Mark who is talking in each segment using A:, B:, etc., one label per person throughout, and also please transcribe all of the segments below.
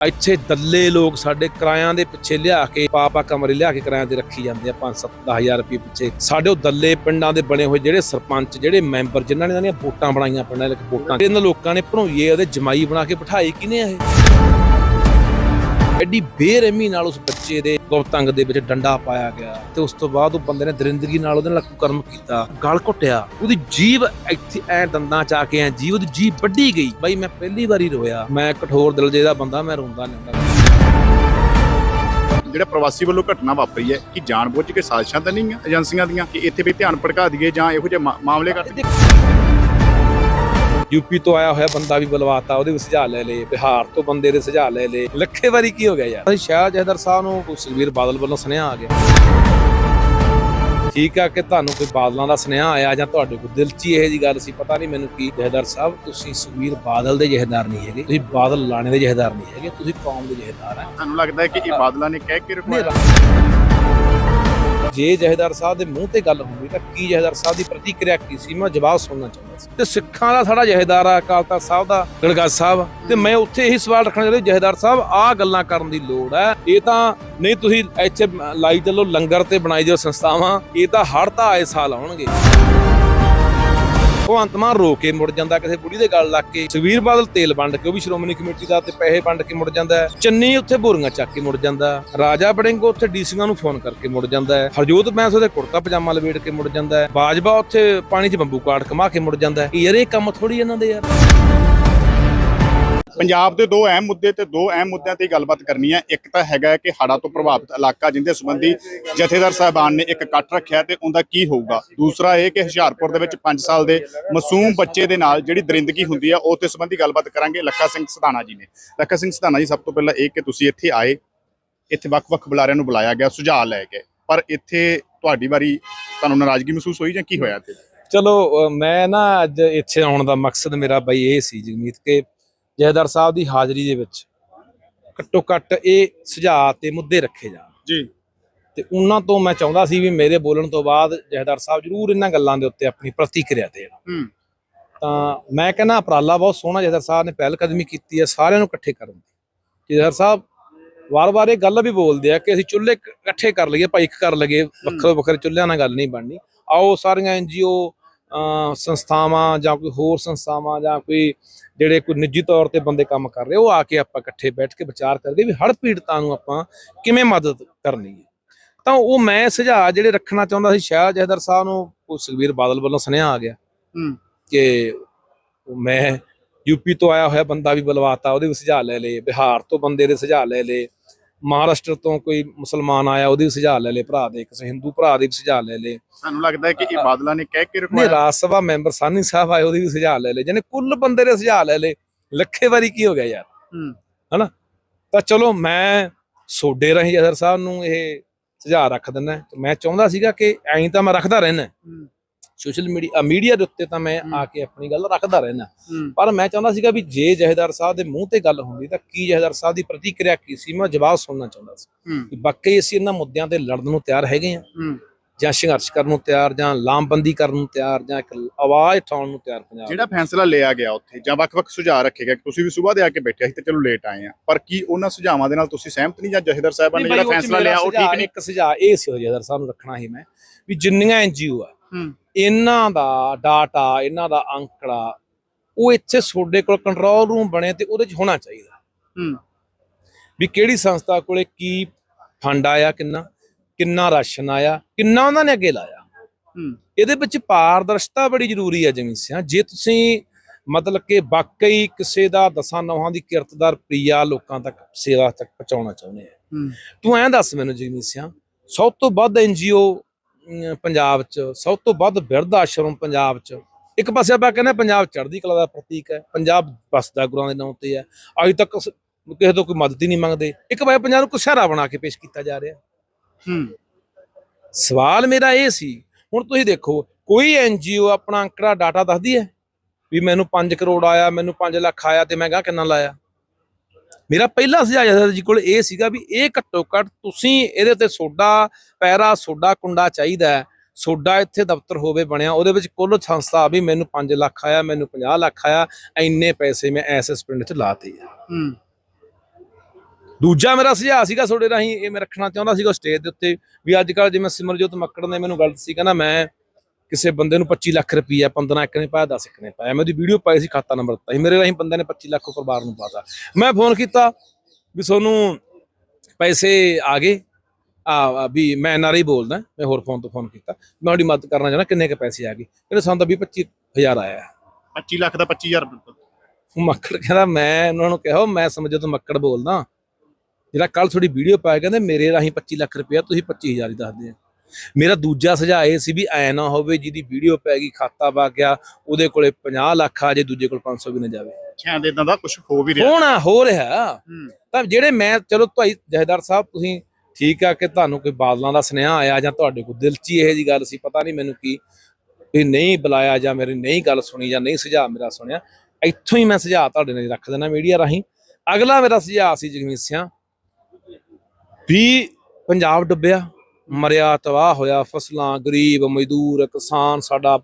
A: ਇੱਥੇ ਦੱਲੇ ਲੋਕ ਸਾਡੇ ਕਿਰਾਇਆਂ ਦੇ ਪਿੱਛੇ ਲਿਆ ਕੇ ਪਾਪਾ ਕਮਰੇ ਲਿਆ ਕੇ ਕਿਰਾਇਆਂ ਤੇ ਰੱਖੀ ਜਾਂਦੇ ਆ 5-7 10000 ਰੁਪਏ ਪਿੱਛੇ। ਸਾਡੇ ਉਹ ਦੱਲੇ ਪਿੰਡਾਂ ਦੇ ਬਣੇ ਹੋਏ ਜਿਹੜੇ ਸਰਪੰਚ, ਜਿਹੜੇ ਮੈਂਬਰ, ਜਿਨ੍ਹਾਂ ਨੇ ਇਹਨਾਂ ਦੀਆਂ ਵੋਟਾਂ ਬਣਾਈਆਂ ਪਿੰਡਾਂ ਦੇ ਵੋਟਾਂ, ਇਹਨਾਂ ਲੋਕਾਂ ਨੇ ਭਣੋਈਏ ਉਹਦੇ ਜਮਾਈ ਬਣਾ ਕੇ ਬਿਠਾਈ ਕਿਨੇ ਆ ਇਹ? ਐਡੀ ਬੇਰਹਿਮੀ ਨਾਲ ਉਸ ਬੱਚੇ ਦੇ ਗੁਪਤੰਗ ਦੇ ਵਿੱਚ ਡੰਡਾ ਪਾਇਆ ਗਿਆ ਤੇ ਉਸ ਤੋਂ ਬਾਅਦ ਉਹ ਬੰਦੇ ਨੇ ਦਰਿੰਦਗੀ ਨਾਲ ਉਹਦੇ ਨਾਲ ਕਰਮ ਕੀਤਾ ਗਲ ਘੁੱਟਿਆ। ਉਹਦੀ ਜੀਭ ਇੱਥੇ ਐ ਦੰਦਾਂ ਚ ਆ ਕੇ ਐ ਜੀਭ ਉਹਦੀ ਜੀਭ ਵੱਢੀ ਗਈ। ਬਾਈ ਮੈਂ ਪਹਿਲੀ ਵਾਰੀ ਰੋਇਆ। ਮੈਂ ਕਠੋਰ ਦਿਲ ਜੇ ਦਾ ਬੰਦਾ ਮੈਂ ਰੋਂਦਾ ਨਹੀਂ
B: ਜਿਹੜਾ ਪ੍ਰਵਾਸੀ ਵੱਲੋਂ ਘਟਨਾ ਵਾਪਰੀ ਹੈ ਕਿ ਜਾਣਬੁੱਝ ਕੇ ਸਾਜ਼ਿਸ਼ਾਂ ਤਾਂ ਨਹੀਂ ਏਜੰਸੀਆਂ ਦੀਆਂ ਕਿ ਇੱਥੇ ਵੀ ਧਿਆਨ ਭੜਕਾ ਦਈਏ ਜਾਂ ਇਹੋ ਜਿਹੇ ਮਾਮਲੇ ਕਰ
A: ਯੂਪੀ ਤੋਂ ਆਇਆ ਹੋਇਆ ਬੰਦਾ ਵੀ ਬੁਲਵਾਤਾ ਉਹਦੇ ਵੀ ਸੁਝਾਅ ਲੈ ਲਏ ਬਿਹਾਰ ਤੋਂ ਬੰਦੇ ਦੇ ਸੁਝਾਅ ਲੈ ਲਏ। ਲੱਖੇ ਵਾਰੀ ਕੀ ਹੋ ਗਿਆ ਯਾਰ? ਸ਼ਾਹ ਜਹਦਰ ਸਾਹਿਬ ਨੂੰ ਸੁਖਬੀਰ ਬਾਦਲ ਵੱਲੋਂ ਸੁਨੇਹਾ ਆ ਗਿਆ। ਠੀਕ ਆ ਕਿ ਤੁਹਾਨੂੰ ਕੋਈ ਬਾਦਲਾਂ ਦਾ ਸੁਨੇਹਾ ਆਇਆ ਜਾਂ ਤੁਹਾਡੇ ਕੋਲ ਦਿਲ 'ਚ ਇਹ ਜੀ ਗੱਲ ਸੀ ਪਤਾ ਨਹੀਂ ਮੈਨੂੰ ਕੀ ਜਹਦਰ ਸਾਹਿਬ ਤੁਸੀਂ ਸੁਖਬੀਰ ਬਾਦਲ ਦੇ ਜਹੇਦਾਰ ਨਹੀਂ ਹੈਗੇ ਤੁਸੀਂ ਬਾਦਲ ਲਾਣੇ ਦੇ ਜਹੇਦਾਰ ਨਹੀਂ ਹੈਗੇ ਤੁਸੀਂ ਕੌਮ ਦੇ ਜਹੇਦਾਰ ਆ।
B: ਤੁਹਾਨੂੰ ਲੱਗਦਾ ਹੈ ਕਿ ਇਹ ਬਾਦਲਾਂ ਨੇ ਕਹਿ ਕੇ
A: ਨਹੀਂ
B: ਰਖਵਾਇਆ
A: ਜੇ ਜਹੇਦਾਰ ਸਾਹਿਬ ਦੇ ਮੂੰਹ ਤੇ ਗੱਲ ਹੁੰਦੀ ਤਾਂ ਕੀ ਜਹੇਦਾਰ ਸਾਹਿਬ ਦੀ ਪ੍ਰਤੀਕਿਰਿਆ ਕੀ ਸੀ? ਮੈਂ ਜਵਾਬ ਸੁਣਨਾ ਚਾਹੁੰਦਾ ਸੀ। ਤੇ ਸਿੱਖਾਂ ਦਾ ਸਾਡਾ ਜਹੇਦਾਰ ਆ, ਅਕਾਲ ਤਖਤ ਸਾਹਿਬ ਦਾ ਗੜਗੜ ਸਾਹਿਬ ਤੇ ਮੈਂ ਉੱਥੇ ਇਹੀ ਸਵਾਲ ਰੱਖਣਾ ਚਾਹੁੰਦਾ, ਜਹੇਦਾਰ ਸਾਹਿਬ, ਆਹ ਗੱਲਾਂ ਕਰਨ ਦੀ ਲੋੜ ਹੈ ਇਹ ਤਾਂ ਨਹੀਂ ਤੁਸੀਂ ਇੱਥੇ ਲਾਈ ਚੱਲੋ, ਲੰਗਰ ਤੇ ਬਣਾਈ ਜਾਓ ਸੰਸਥਾਵਾਂ। ਇਹ ਤਾਂ ਹੜਤਾ ਆਏ ਸਾਲ ਆਉਣਗੇ। ਭਗਵੰਤ ਮਾਨ ਰੋ ਕੇ ਮੁੜ ਜਾਂਦਾ ਕਿਸੇ ਬੁੜੀ ਦੇ ਗੱਲ ਲੱਗ ਕੇ। ਸੁਖਬੀਰ ਬਾਦਲ ਤੇਲ ਵੰਡ ਕੇ, ਉਹ ਵੀ ਸ਼੍ਰੋਮਣੀ ਕਮੇਟੀ ਦਾ ਤੇ ਪੈਸੇ ਵੰਡ ਕੇ ਮੁੜ ਜਾਂਦਾ ਚੰਨੀ ਉੱਥੇ ਬੋਰੀਆਂ ਚੱਕ ਕੇ ਮੁੜ ਜਾਂਦਾ ਰਾਜਾ ਬੜਿੰਗ ਉੱਥੇ ਡੀਸੀਆਂ ਨੂੰ ਫੋਨ ਕਰਕੇ ਮੁੜ ਜਾਂਦਾ ਹੈ। ਹਰਜੋਤ ਬੈਂਸ ਉਹਦੇ ਕੁੜਤਾ ਪਜਾਮਾ ਲਵੇੜ ਕੇ ਮੁੜ ਜਾਂਦਾ ਹੈ। ਬਾਜਵਾ ਉੱਥੇ ਪਾਣੀ 'ਚ ਬੰਬੂ ਕਾਟ ਕਮਾ ਕੇ ਮੁੜ ਜਾਂਦਾ ਹੈ। ਯਾਰ, ਇਹ ਕੰਮ ਥੋੜੀ ਇਹਨਾਂ ਦੇ ਯਾਰ।
B: ਪੰਜਾਬ ਦੇ ਦੋ ਅਹਿਮ ਮੁੱਦੇ ਤੇ ਦੋ ਅਹਿਮ ਮੁੱਦਿਆਂ ਤੇ ਗੱਲਬਾਤ ਕਰਨੀ ਹੈ। ਇੱਕ ਤਾਂ ਹੈਗਾ ਕਿ ਹੜ੍ਹਾਂ ਤੋਂ ਪ੍ਰਭਾਵਿਤ ਇਲਾਕਾ ਜਿੰਦੇ ਸੰਬੰਧੀ ਜਥੇਦਾਰ ਸਾਹਿਬਾਨ ਨੇ ਇੱਕ ਇਕੱਠ ਰੱਖਿਆ ਤੇ ਉਹਦਾ ਕੀ ਹੋਊਗਾ। ਦੂਸਰਾ ਇਹ ਕਿ ਹੁਸ਼ਿਆਰਪੁਰ ਦੇ ਵਿੱਚ 5 ਸਾਲ ਦੇ ਮਾਸੂਮ ਬੱਚੇ ਦੇ ਨਾਲ ਜਿਹੜੀ ਦਰਿੰਦਗੀ ਹੁੰਦੀ ਆ ਉਹ ਤੇ ਸੰਬੰਧੀ ਗੱਲਬਾਤ ਕਰਾਂਗੇ ਲੱਖਾ ਸਿੰਘ ਸਧਾਣਾ ਜੀ ਨੇ। ਲੱਖਾ ਸਿੰਘ ਸਧਾਣਾ ਜੀ, ਸਭ ਤੋਂ ਪਹਿਲਾਂ ਇਹ ਕਿ ਤੁਸੀਂ ਇੱਥੇ ਆਏ, ਇੱਥੇ ਵੱਖ-ਵੱਖ ਬੁਲਾਰਿਆਂ ਨੂੰ ਬੁਲਾਇਆ ਗਿਆ, ਸੁਝਾਅ ਲੈ ਗਏ ਪਰ ਇੱਥੇ ਤੁਹਾਡੀ ਵਾਰੀ ਤੁਹਾਨੂੰ ਨਾਰਾਜ਼ਗੀ ਮਹਿਸੂਸ ਹੋਈ ਜਾਂ ਕੀ ਹੋਇਆ ਇੱਥੇ?
A: ਚਲੋ ਮੈਂ ਨਾ ਅੱਜ ਇੱਥੇ ਆਉਣ ਦਾ ਮਕਸਦ ਮੇਰਾ ਬਈ ਇਹ ਸੀ, ਜਗਮੀਤ, ਕੇ ਜਹੇਦਾਰ ਸਾਹਿਬ ਦੀ ਹਾਜ਼ਰੀ ਦੇ ਵਿੱਚ ਘੱਟੋ ਘੱਟ ਇਹ ਸੁਝਾਅ ਤੇ ਮੁੱਦੇ ਰੱਖੇ ਜਾਣ।
B: ਜੀ।
A: ਤੇ ਉਹਨਾਂ ਤੋਂ ਮੈਂ ਚਾਹੁੰਦਾ ਸੀ ਵੀ ਮੇਰੇ ਬੋਲਣ ਤੋਂ ਬਾਅਦ ਜਹੇਦਾਰ ਸਾਹਿਬ ਜਰੂਰ ਇਹਨਾਂ ਗੱਲਾਂ ਦੇ ਉੱਤੇ ਆਪਣੀ ਪ੍ਰਤੀਕਿਰਿਆ ਦੇਣ।
B: ਹੂੰ।
A: ਤਾਂ ਮੈਂ ਕਹਿੰਦਾ ਉਪਰਾਲਾ ਬਹੁਤ ਸੋਹਣਾ ਜਹੇਦਾਰ ਸਾਹਿਬ ਨੇ ਪਹਿਲ ਕਦਮੀ ਕੀਤੀ ਹੈ ਸਾਰਿਆਂ ਨੂੰ ਇਕੱਠੇ ਕਰਨ ਦੀ। ਜਹੇਦਾਰ ਸਾਹਿਬ ਵਾਰ-ਵਾਰ ਇਹ ਗੱਲ ਵੀ ਬੋਲਦੇ ਆ ਕਿ ਅਸੀਂ ਚੁੱਲ੍ਹੇ ਇਕ- ਇਕੱਠੇ ਕਰ ਲਈਏ ਭਾਈ ਇੱਕ ਕਰ ਲਈਏ ਵੱਖਰੇ ਵੱਖਰੇ ਚੁੱਲ੍ਹਿਆਂ ਨਾਲ ਗੱਲ ਨਹੀਂ ਬਣਨੀ। ਆਓ ਸਾਰੀਆਂ ਐਨਜੀਓ ਸੰਸਥਾਵਾਂ ਜਾਂ ਕੋਈ ਹੋਰ ਸੰਸਥਾਵਾਂ ਜਾਂ ਕੋਈ ਜਿਹੜੇ ਕੋਈ ਨਿੱਜੀ ਤੌਰ ਤੇ ਬੰਦੇ ਕੰਮ ਕਰ ਰਹੇ ਉਹ ਆ ਕੇ ਆਪਾਂ ਇਕੱਠੇ ਬੈਠ ਕੇ ਵਿਚਾਰ ਕਰਦੇ ਵੀ ਹੜ੍ਹ ਪੀੜਤਾਂ ਨੂੰ ਆਪਾਂ ਕਿਵੇਂ ਮਦਦ ਕਰਨੀ ਹੈ। ਤਾਂ ਉਹ ਮੈਂ ਸੁਝਾਅ ਜਿਹੜੇ ਰੱਖਣਾ ਚਾਹੁੰਦਾ ਸੀ ਸ਼ਾਇਦ ਜਹਦਰ ਸਾਹਿਬ ਨੂੰ ਉਹ ਸੁਖਬੀਰ ਬਾਦਲ ਵੱਲੋਂ ਸੁਨੇਹਾ ਆ ਗਿਆ
B: ਹੂੰ।
A: ਕਿ ਮੈਂ ਯੂਪੀ ਤੋਂ ਆਇਆ ਹੋਇਆ ਬੰਦਾ ਵੀ ਬੁਲਵਾਤਾ ਉਹਦੇ ਵੀ ਸੁਝਾਅ ਲੈ ਲਏ ਬਿਹਾਰ ਤੋਂ ਬੰਦੇ ਦੇ ਸੁਝਾਅ ਲੈ ਲਏ। ਮਹਾਰਾਸ਼ਟਰ ਤੋਂ ਕੋਈ ਮੁਸਲਮਾਨ ਆਇਆ ਉਹਦੇ ਵੀ ਸੁਝਾਅ ਲੈ ਭਰਾ ਦੇ ਕਿਸੇ ਹਿੰਦੂ ਭਰਾ ਦੇ ਵੀ ਸੁਝਾਅ ਲੈ
B: ਤੁਹਾਨੂੰ ਲੱਗਦਾ ਹੈ ਕਿ ਇਹ ਬਾਦਲਾਂ ਨੇ ਕਹਿ ਕੇ
A: ਨਹੀਂ ਰਾਜ ਸਭਾ ਮੈਂਬਰ ਸਾਨੀ ਸਾਹਿਬ ਆਏ ਉਹਦੇ ਵੀ ਸੁਝਾਅ ਲੈ ਜਿਹਨੇ ਕੁੱਲ ਬੰਦੇ ਦੇ ਸੁਝਾਅ ਲੈ ਲਏ ਲੱਖੇ ਵਾਰੀ ਕੀ ਹੋ ਗਿਆ ਯਾਰ।
B: ਹੂੰ।
A: ਤਾਂ ਚਲੋ ਮੈਂ ਸੋਡੇ ਰਹੀ ਜਦਰ ਸਾਹਿਬ ਨੂੰ ਇਹ ਸੁਝਾਅ ਰੱਖ ਦਿੰਦਾ। ਮੈਂ ਚਾਹੁੰਦਾ ਸੀਗਾ ਕਿ ਐਂ ਤਾਂ ਮੈਂ ਰੱਖਦਾ ਰਹਿਣਾ ਸੋਸ਼ਲ ਮੀਡੀਆ ਮੀਡੀਆ ਦੇ ਉੱਤੇ ਤਾਂ ਮੈਂ
B: ਹੂੰ।
A: ਆ ਕੇ ਆਪਣੀ ਗੱਲ ਰੱਖਦਾ ਰਹਿਣਾ
B: ਹੂੰ।
A: ਪਰ ਮੈਂ ਚਾਹੁੰਦਾ ਸੀਗਾ ਵੀ ਜੇ ਜਹੇਦਾਰ ਸਾਹਿਬ ਦੇ ਮੂੰਹ ਤੇ ਗੱਲ ਹੁੰਦੀ ਤਾਂ ਕੀ ਜਹੇਦਾਰ ਸਾਹਿਬ ਦੀ ਪ੍ਰਤੀਕਿਰਿਆ ਕੀ ਸੀ? ਮੈਂ ਜਵਾਬ ਸੁਣਨਾ ਚਾਹੁੰਦਾ ਸੀ।
B: ਹੂੰ।
A: ਕਿ ਵਾਕਈ ਅਸੀਂ ਇਹਨਾਂ ਮੁੱਦਿਆਂ ਤੇ ਲੜਨ ਨੂੰ ਤਿਆਰ ਹੈਗੇ ਆ
B: ਹੂੰ।
A: ਜਾਂ ਸੰਘਰਸ਼ ਕਰਨ ਨੂੰ ਤਿਆਰ ਜਾਂ ਲਾਮਬੰਦੀ ਕਰਨ ਨੂੰ ਤਿਆਰ ਜਾਂ ਇੱਕ ਆਵਾਜ਼ ਉਠਾਉਣ ਨੂੰ ਤਿਆਰ ਪੰਜਾਬ
B: ਜਿਹੜਾ ਫੈਸਲਾ ਲਿਆ ਗਿਆ ਉੱਥੇ ਜਾਂ ਵੱਖ-ਵੱਖ ਸੁਝਾਅ ਰੱਖੇ ਗਏ ਤੁਸੀਂ ਵੀ ਸਵੇਰ ਦੇ ਆ ਕੇ ਬੈਠੇ ਸੀ ਤੇ ਚਲੋ ਲੇਟ ਆਏ ਆ ਪਰ ਕੀ ਉਹਨਾਂ ਸੁਝਾਵਾਂ ਦੇ ਨਾਲ ਤੁਸੀਂ ਸਹਿਮਤ ਨਹੀਂ ਜਾਂ ਜਥੇਦਾਰ ਸਾਹਿਬਾਨ ਨੇ ਜਿਹੜਾ ਫੈਸਲਾ ਲਿਆ ਉਹ ਠੀਕ ਨਹੀਂ?
A: ਇੱਕ ਸੁਝਾਅ ਇਹ ਸੀ ਜਹੇਦਾਰ ਸਾਹਿਬ ਨੂੰ ਰੱਖਣਾ ਸੀ ਮੈਂ ਵੀ ਜਿੰਨੀਆਂ ਐਨਜੀਓ ਆ
B: ਹੂੰ
A: ਇਹਨਾਂ ਦਾ ਡਾਟਾ ਇਹਨਾਂ ਦਾ ਅੰਕੜਾ ਉਹ ਇੱਥੇ ਤੁਹਾਡੇ ਕੋਲ ਕੰਟਰੋਲ ਰੂਮ ਬਣੇ ਤੇ ਉਹਦੇ 'ਚ ਹੋਣਾ ਚਾਹੀਦਾ।
B: ਹੂੰ।
A: ਵੀ ਕਿਹੜੀ ਸੰਸਥਾ ਕੋਲੇ ਕੀ ਫੰਡ ਆਇਆ ਕਿੰਨਾ ਕਿੰਨਾ ਰਾਸ਼ਨ ਆਇਆ ਕਿੰਨਾ ਉਹਨਾਂ ਨੇ ਅੱਗੇ ਲਾਇਆ।
B: ਹੂੰ।
A: ਇਹਦੇ ਵਿੱਚ ਪਾਰਦਰਸ਼ਤਾ ਬੜੀ ਜ਼ਰੂਰੀ ਹੈ ਜਿਵੇਂ ਸਿਆ। ਜੇ ਤੁਸੀਂ ਮਤਲਬ ਕਿ ਵਾਕਈ ਕਿਸੇ ਦਾ ਦਸਾਂ ਨੌਹਾਂ ਦੀ ਕਿਰਤਦਾਰ ਪ੍ਰਿਆ ਲੋਕਾਂ ਤੱਕ ਸੇਵਾ ਤੱਕ ਪਹੁੰਚਾਉਣਾ ਚਾਹੁੰਦੇ ਆ। ਤੂੰ ਐਂ ਦੱਸ ਮੈਨੂੰ ਜਿਵੇਂ ਸਿਆ ਸਭ ਤੋਂ ਵੱਧ ਐਨਜੀਓ ਪੰਜਾਬ 'ਚ ਸਭ ਤੋਂ ਵੱਧ ਬਿਰਧ ਆਸ਼ਰਮ ਪੰਜਾਬ 'ਚ। ਇੱਕ ਪਾਸੇ ਆਪਾਂ ਕਹਿੰਦੇ ਪੰਜਾਬ ਚੜ੍ਹਦੀ ਕਲਾ ਦਾ ਪ੍ਰਤੀਕ ਹੈ ਪੰਜਾਬ ਬਸਦਾ ਗੁਰਾਂ ਦੇ ਨਾਂ ਤੇ ਹੈ। ਅੱਜ ਤੱਕ ਕਿਸੇ ਤੋਂ ਕੋਈ ਮਦਦ ਹੀ ਨਹੀਂ ਮੰਗਦੇ। ਇੱਕ ਵਾਰ ਪੰਜਾਬ ਨੂੰ ਕੁਸ਼ਹਿਰਾ ਬਣਾ ਕੇ ਪੇਸ਼ ਕੀਤਾ ਜਾ ਰਿਹਾ।
B: ਹੂੰ।
A: ਸਵਾਲ ਮੇਰਾ ਇਹ ਸੀ ਹੁਣ ਤੁਸੀਂ ਦੇਖੋ ਕੋਈ ਐਨਜੀਓ ਆਪਣਾ ਅੰਕੜਾ ਡਾਟਾ ਦੱਸਦੀ ਹੈ? ਵੀ ਮੈਨੂੰ 5 ਕਰੋੜ ਆਇਆ ਮੈਨੂੰ 5 ਲੱਖ ਆਇਆ ਤੇ ਮੈਂ ਕਹਾਂ ਕਿੰਨਾ ਲਾਇਆ? ਮੇਰਾ ਪਹਿਲਾ ਸੁਝਾਅ ਜਥੇਦਾਰ ਜੀ ਕੋਲ ਇਹ ਸੀਗਾ ਵੀ ਇਹ ਘੱਟੋ ਘੱਟ ਤੁਸੀਂ ਇਹਦੇ ਤੇ ਸੋਡਾ ਪੈਰਾ ਸੋਡਾ ਕੁੰਡਾ ਚਾਹੀਦਾ ਸੋਡਾ ਇੱਥੇ ਦਫ਼ਤਰ ਹੋਵੇ ਬਣਿਆ ਉਹਦੇ ਵਿੱਚ ਕੁੱਲ ਸੰਸਥਾ ਵੀ ਮੈਨੂੰ 5 ਲੱਖ ਆਇਆ ਮੈਨੂੰ 50 ਲੱਖ ਆਇਆ ਇੰਨੇ ਪੈਸੇ ਮੈਂ ਐਸ ਐਸ ਪਿੰਡ 'ਚ ਲਾਤੇ ਆ।
B: ਹੂੰ।
A: ਦੂਜਾ ਮੇਰਾ ਸੁਝਾਅ ਸੀਗਾ ਤੁਹਾਡੇ ਰਾਹੀਂ ਇਹ ਮੈਂ ਰੱਖਣਾ ਚਾਹੁੰਦਾ ਸੀਗਾ ਸਟੇਜ ਦੇ ਉੱਤੇ ਵੀ ਅੱਜ ਕੱਲ ਜਿਵੇਂ ਸਿਮਰਜੋਤ ਮੱਕੜ ਨੇ ਮੈਨੂੰ ਗੱਲ ਸੀ ਕਹਿੰਦਾ ਮੈਂ ਕਿਸੇ ਬੰਦੇ ਨੂੰ 25 ਲੱਖ ਰੁਪਈਆ 15 ਇੱਕ ਨੇ ਪਾਇਆ 10 ਇੱਕ ਨੇ ਪਾਇਆ। ਮੈਂ ਉਹਦੀ ਵੀਡੀਓ ਪਾਈ ਸੀ ਖਾਤਾ ਨੰਬਰ ਦਿੱਤਾ ਸੀ। ਮੇਰੇ ਰਾਹੀਂ ਬੰਦੇ ਨੇ 25 ਲੱਖ ਪਰਿਵਾਰ ਨੂੰ ਪਾਤਾ। ਮੈਂ ਫੋਨ ਕੀਤਾ ਵੀ ਤੁਹਾਨੂੰ ਪੈਸੇ ਆ ਗਏ। ਆ ਵੀ ਮੈਂ ਐਨਆਰਆਈ ਬੋਲਦਾ ਮੈਂ ਹੋਰ ਫੋਨ ਤੋਂ ਫੋਨ ਕੀਤਾ। ਮੈਂ ਤੁਹਾਡੀ ਮਦਦ ਕਰਨਾ ਚਾਹੁੰਦਾ ਕਿੰਨੇ ਕ ਪੈਸੇ ਆ ਗਏ। ਕਹਿੰਦੇ ਸਾਨੂੰ ਤਾਂ 20 25000 ਆਇਆ
B: 25 ਲੱਖ ਦਾ 25000 ਰੁਪਏ
A: ਉਹ ਮੱਕੜ ਕਹਿੰਦਾ ਮੈਂ ਉਹਨਾਂ ਨੂੰ ਕਿਹਾ ਮੈਂ ਸਮਝੋ ਤੋਂ ਮੱਕੜ ਬੋਲਦਾ। ਜਿਹੜਾ ਕੱਲ ਤੁਹਾਡੀ ਵੀਡੀਓ ਪਾਇਆ ਕਹਿੰਦੇ ਮੇਰੇ ਰਾਹੀਂ 25 ਲੱਖ ਰੁਪਇਆ ਤੁਸੀਂ 25000 ਹੀ ਦੱਸਦੇ ਆ ਮੇਰਾ ਦੂਜਾ ਸੁਝਾਅ ਇਹ ਸੀ ਵੀ ਐ ਨਾ ਹੋਵੇ ਜਿਹਦੀ ਵੀਡੀਓ ਪੈ ਗਈ ਖਾਤਾ ਵਗ ਗਿਆ ਉਹਦੇ ਕੋਲੇ 50 ਲੱਖ ਆ ਜੇ ਦੂਜੇ ਕੋਲ 500 ਵੀ ਨਾ ਜਾਵੇ।
B: ਸ਼ਾਇਦ ਇਦਾਂ ਦਾ ਕੁਝ ਹੋ ਵੀ ਰਿਹਾ।
A: ਹੋਣਾ ਹੋ ਰਿਹਾ। ਤਾਂ ਜਿਹੜੇ ਮੈਂ ਚਲੋ ਭਾਈ ਜਹੇਦਾਰ ਸਾਹਿਬ ਤੁਸੀਂ ਠੀਕ ਆ ਕਿ ਤੁਹਾਨੂੰ ਕੋਈ ਬਾਦਲਾਂ ਦਾ ਸੁਨੇਹਾ ਆਇਆ ਜਾਂ ਤੁਹਾਡੇ ਕੋਲ ਦਿਲ 'ਚ ਇਹੋ ਜੀ ਗੱਲ ਸੀ ਪਤਾ ਨਹੀਂ ਮੈਨੂੰ ਕੀ ਵੀ ਨਹੀਂ ਬੁਲਾਇਆ ਜਾਂ ਮੇਰੀ ਨਹੀਂ ਗੱਲ ਸੁਣੀ ਜਾਂ ਨਹੀਂ ਸੁਝਾਅ ਮੇਰਾ ਸੁਣਿਆ। ਇੱਥੋਂ ਹੀ ਮੈਂ ਸੁਝਾਅ ਤੁਹਾਡੇ ਨਾਲ ਰੱਖ ਦੇਣਾ ਮੀਡੀਆ ਰਾਹੀਂ। ਅਗਲਾ ਮੇਰਾ ਸੁਝਾਅ ਸੀ ਜਗਮੀਤ ਸਿੰਘ ਵੀ ਪੰਜਾਬ ਡੁੱਬਿਆ। ਮਰਿਆ ਤਬਾਹ ਹੋਇਆ, ਫਸਲਾਂ, ਗਰੀਬ, ਮਜ਼ਦੂਰ, ਕਿਸਾਨ, ਸਾਡਾ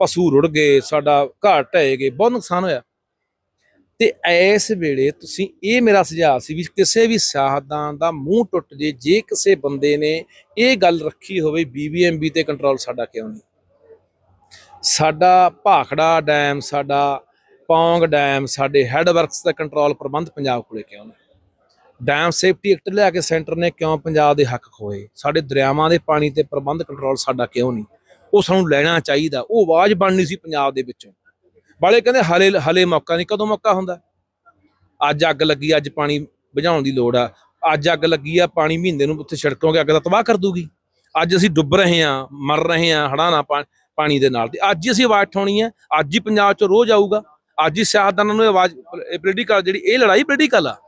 A: ਪਸ਼ੂ ਰੁੜ ਗਏ, ਸਾਡਾ ਘਰ ਢਹਿ ਗਏ, ਬਹੁਤ ਨੁਕਸਾਨ ਹੋਇਆ। ਤੇ ਇਸ ਵੇਲੇ ਤੁਸੀਂ ਇਹ ਮੇਰਾ ਸੁਝਾਅ ਸੀ ਵੀ ਕਿਸੇ ਵੀ ਸਿਆਸਤਦਾਨ ਦਾ ਮੂੰਹ ਟੁੱਟ ਜੇ ਜੇ ਕਿਸੇ ਬੰਦੇ ਨੇ ਇਹ ਗੱਲ ਰੱਖੀ ਹੋਵੇ ਬੀਬੀਐਮਬੀ ਤੇ ਕੰਟਰੋਲ ਸਾਡਾ ਕਿਉਂ ਨਹੀਂ? ਸਾਡਾ ਭਾਖੜਾ ਡੈਮ, ਸਾਡਾ ਪੌਂਗ ਡੈਮ, ਸਾਡੇ ਹੈੱਡ ਵਰਕਸ ਦਾ ਕੰਟਰੋਲ ਪ੍ਰਬੰਧ ਪੰਜਾਬ ਕੋਲੇ ਕਿਉਂ ਨਹੀਂ? ਡੈਮ ਸੇਫਟੀ ਐਕਟ ਲਿਆ ਕੇ ਸੈਂਟਰ ਨੇ ਕਿਉਂ ਪੰਜਾਬ ਦੇ ਹੱਕ ਖੋਏ? ਸਾਡੇ ਦਰਿਆਵਾਂ ਦੇ ਪਾਣੀ ਤੇ ਪ੍ਰਬੰਧ ਕੰਟਰੋਲ ਸਾਡਾ ਕਿਉਂ ਨਹੀਂ? ਉਹ ਸਾਨੂੰ ਲੈਣਾ ਚਾਹੀਦਾ। ਉਹ ਆਵਾਜ਼ ਬਣਨੀ ਸੀ ਪੰਜਾਬ ਦੇ ਵਿੱਚੋਂ। ਵਾਲੇ ਕਹਿੰਦੇ ਹਲੇ ਹਲੇ ਮੌਕਾ ਨਹੀਂ। ਕਦੋਂ ਮੌਕਾ ਹੁੰਦਾ? ਅੱਜ ਅੱਗ ਲੱਗੀ, ਅੱਜ ਪਾਣੀ ਬੁਝਾਉਣ ਦੀ ਲੋੜ ਆ। ਅੱਜ ਅੱਗ ਲੱਗੀ ਆ, ਪਾਣੀ ਮਹੀਨੇ ਨੂੰ ਉੱਥੇ ਛਿੜਕੋਗੇ ਅੱਗ ਦਾ ਤਬਾਹ ਕਰ ਦੂਗੀ। ਅੱਜ ਅਸੀਂ ਡੁੱਬ ਰਹੇ ਹਾਂ, ਮਰ ਰਹੇ ਹਾਂ ਹੜ੍ਹਾਂ ਨਾਲ ਪਾ- ਪਾਣੀ ਦੇ ਨਾਲ। ਤੇ ਅੱਜ ਹੀ ਅਸੀਂ ਆਵਾਜ਼ ਉਠਾਉਣੀ ਹੈ। ਅੱਜ ਹੀ ਪੰਜਾਬ 'ਚ ਰੋਜ਼ ਆਊਗਾ। ਅੱਜ ਹੀ ਸਿਆਸਤਦਾਨਾਂ ਨੂੰ ਆਵਾਜ਼ ਪੋਲੀਟੀਕਲ ਜਿਹੜੀ, ਇਹ ਲੜਾਈ ਪੋਲੀਟੀਕਲ ਆ।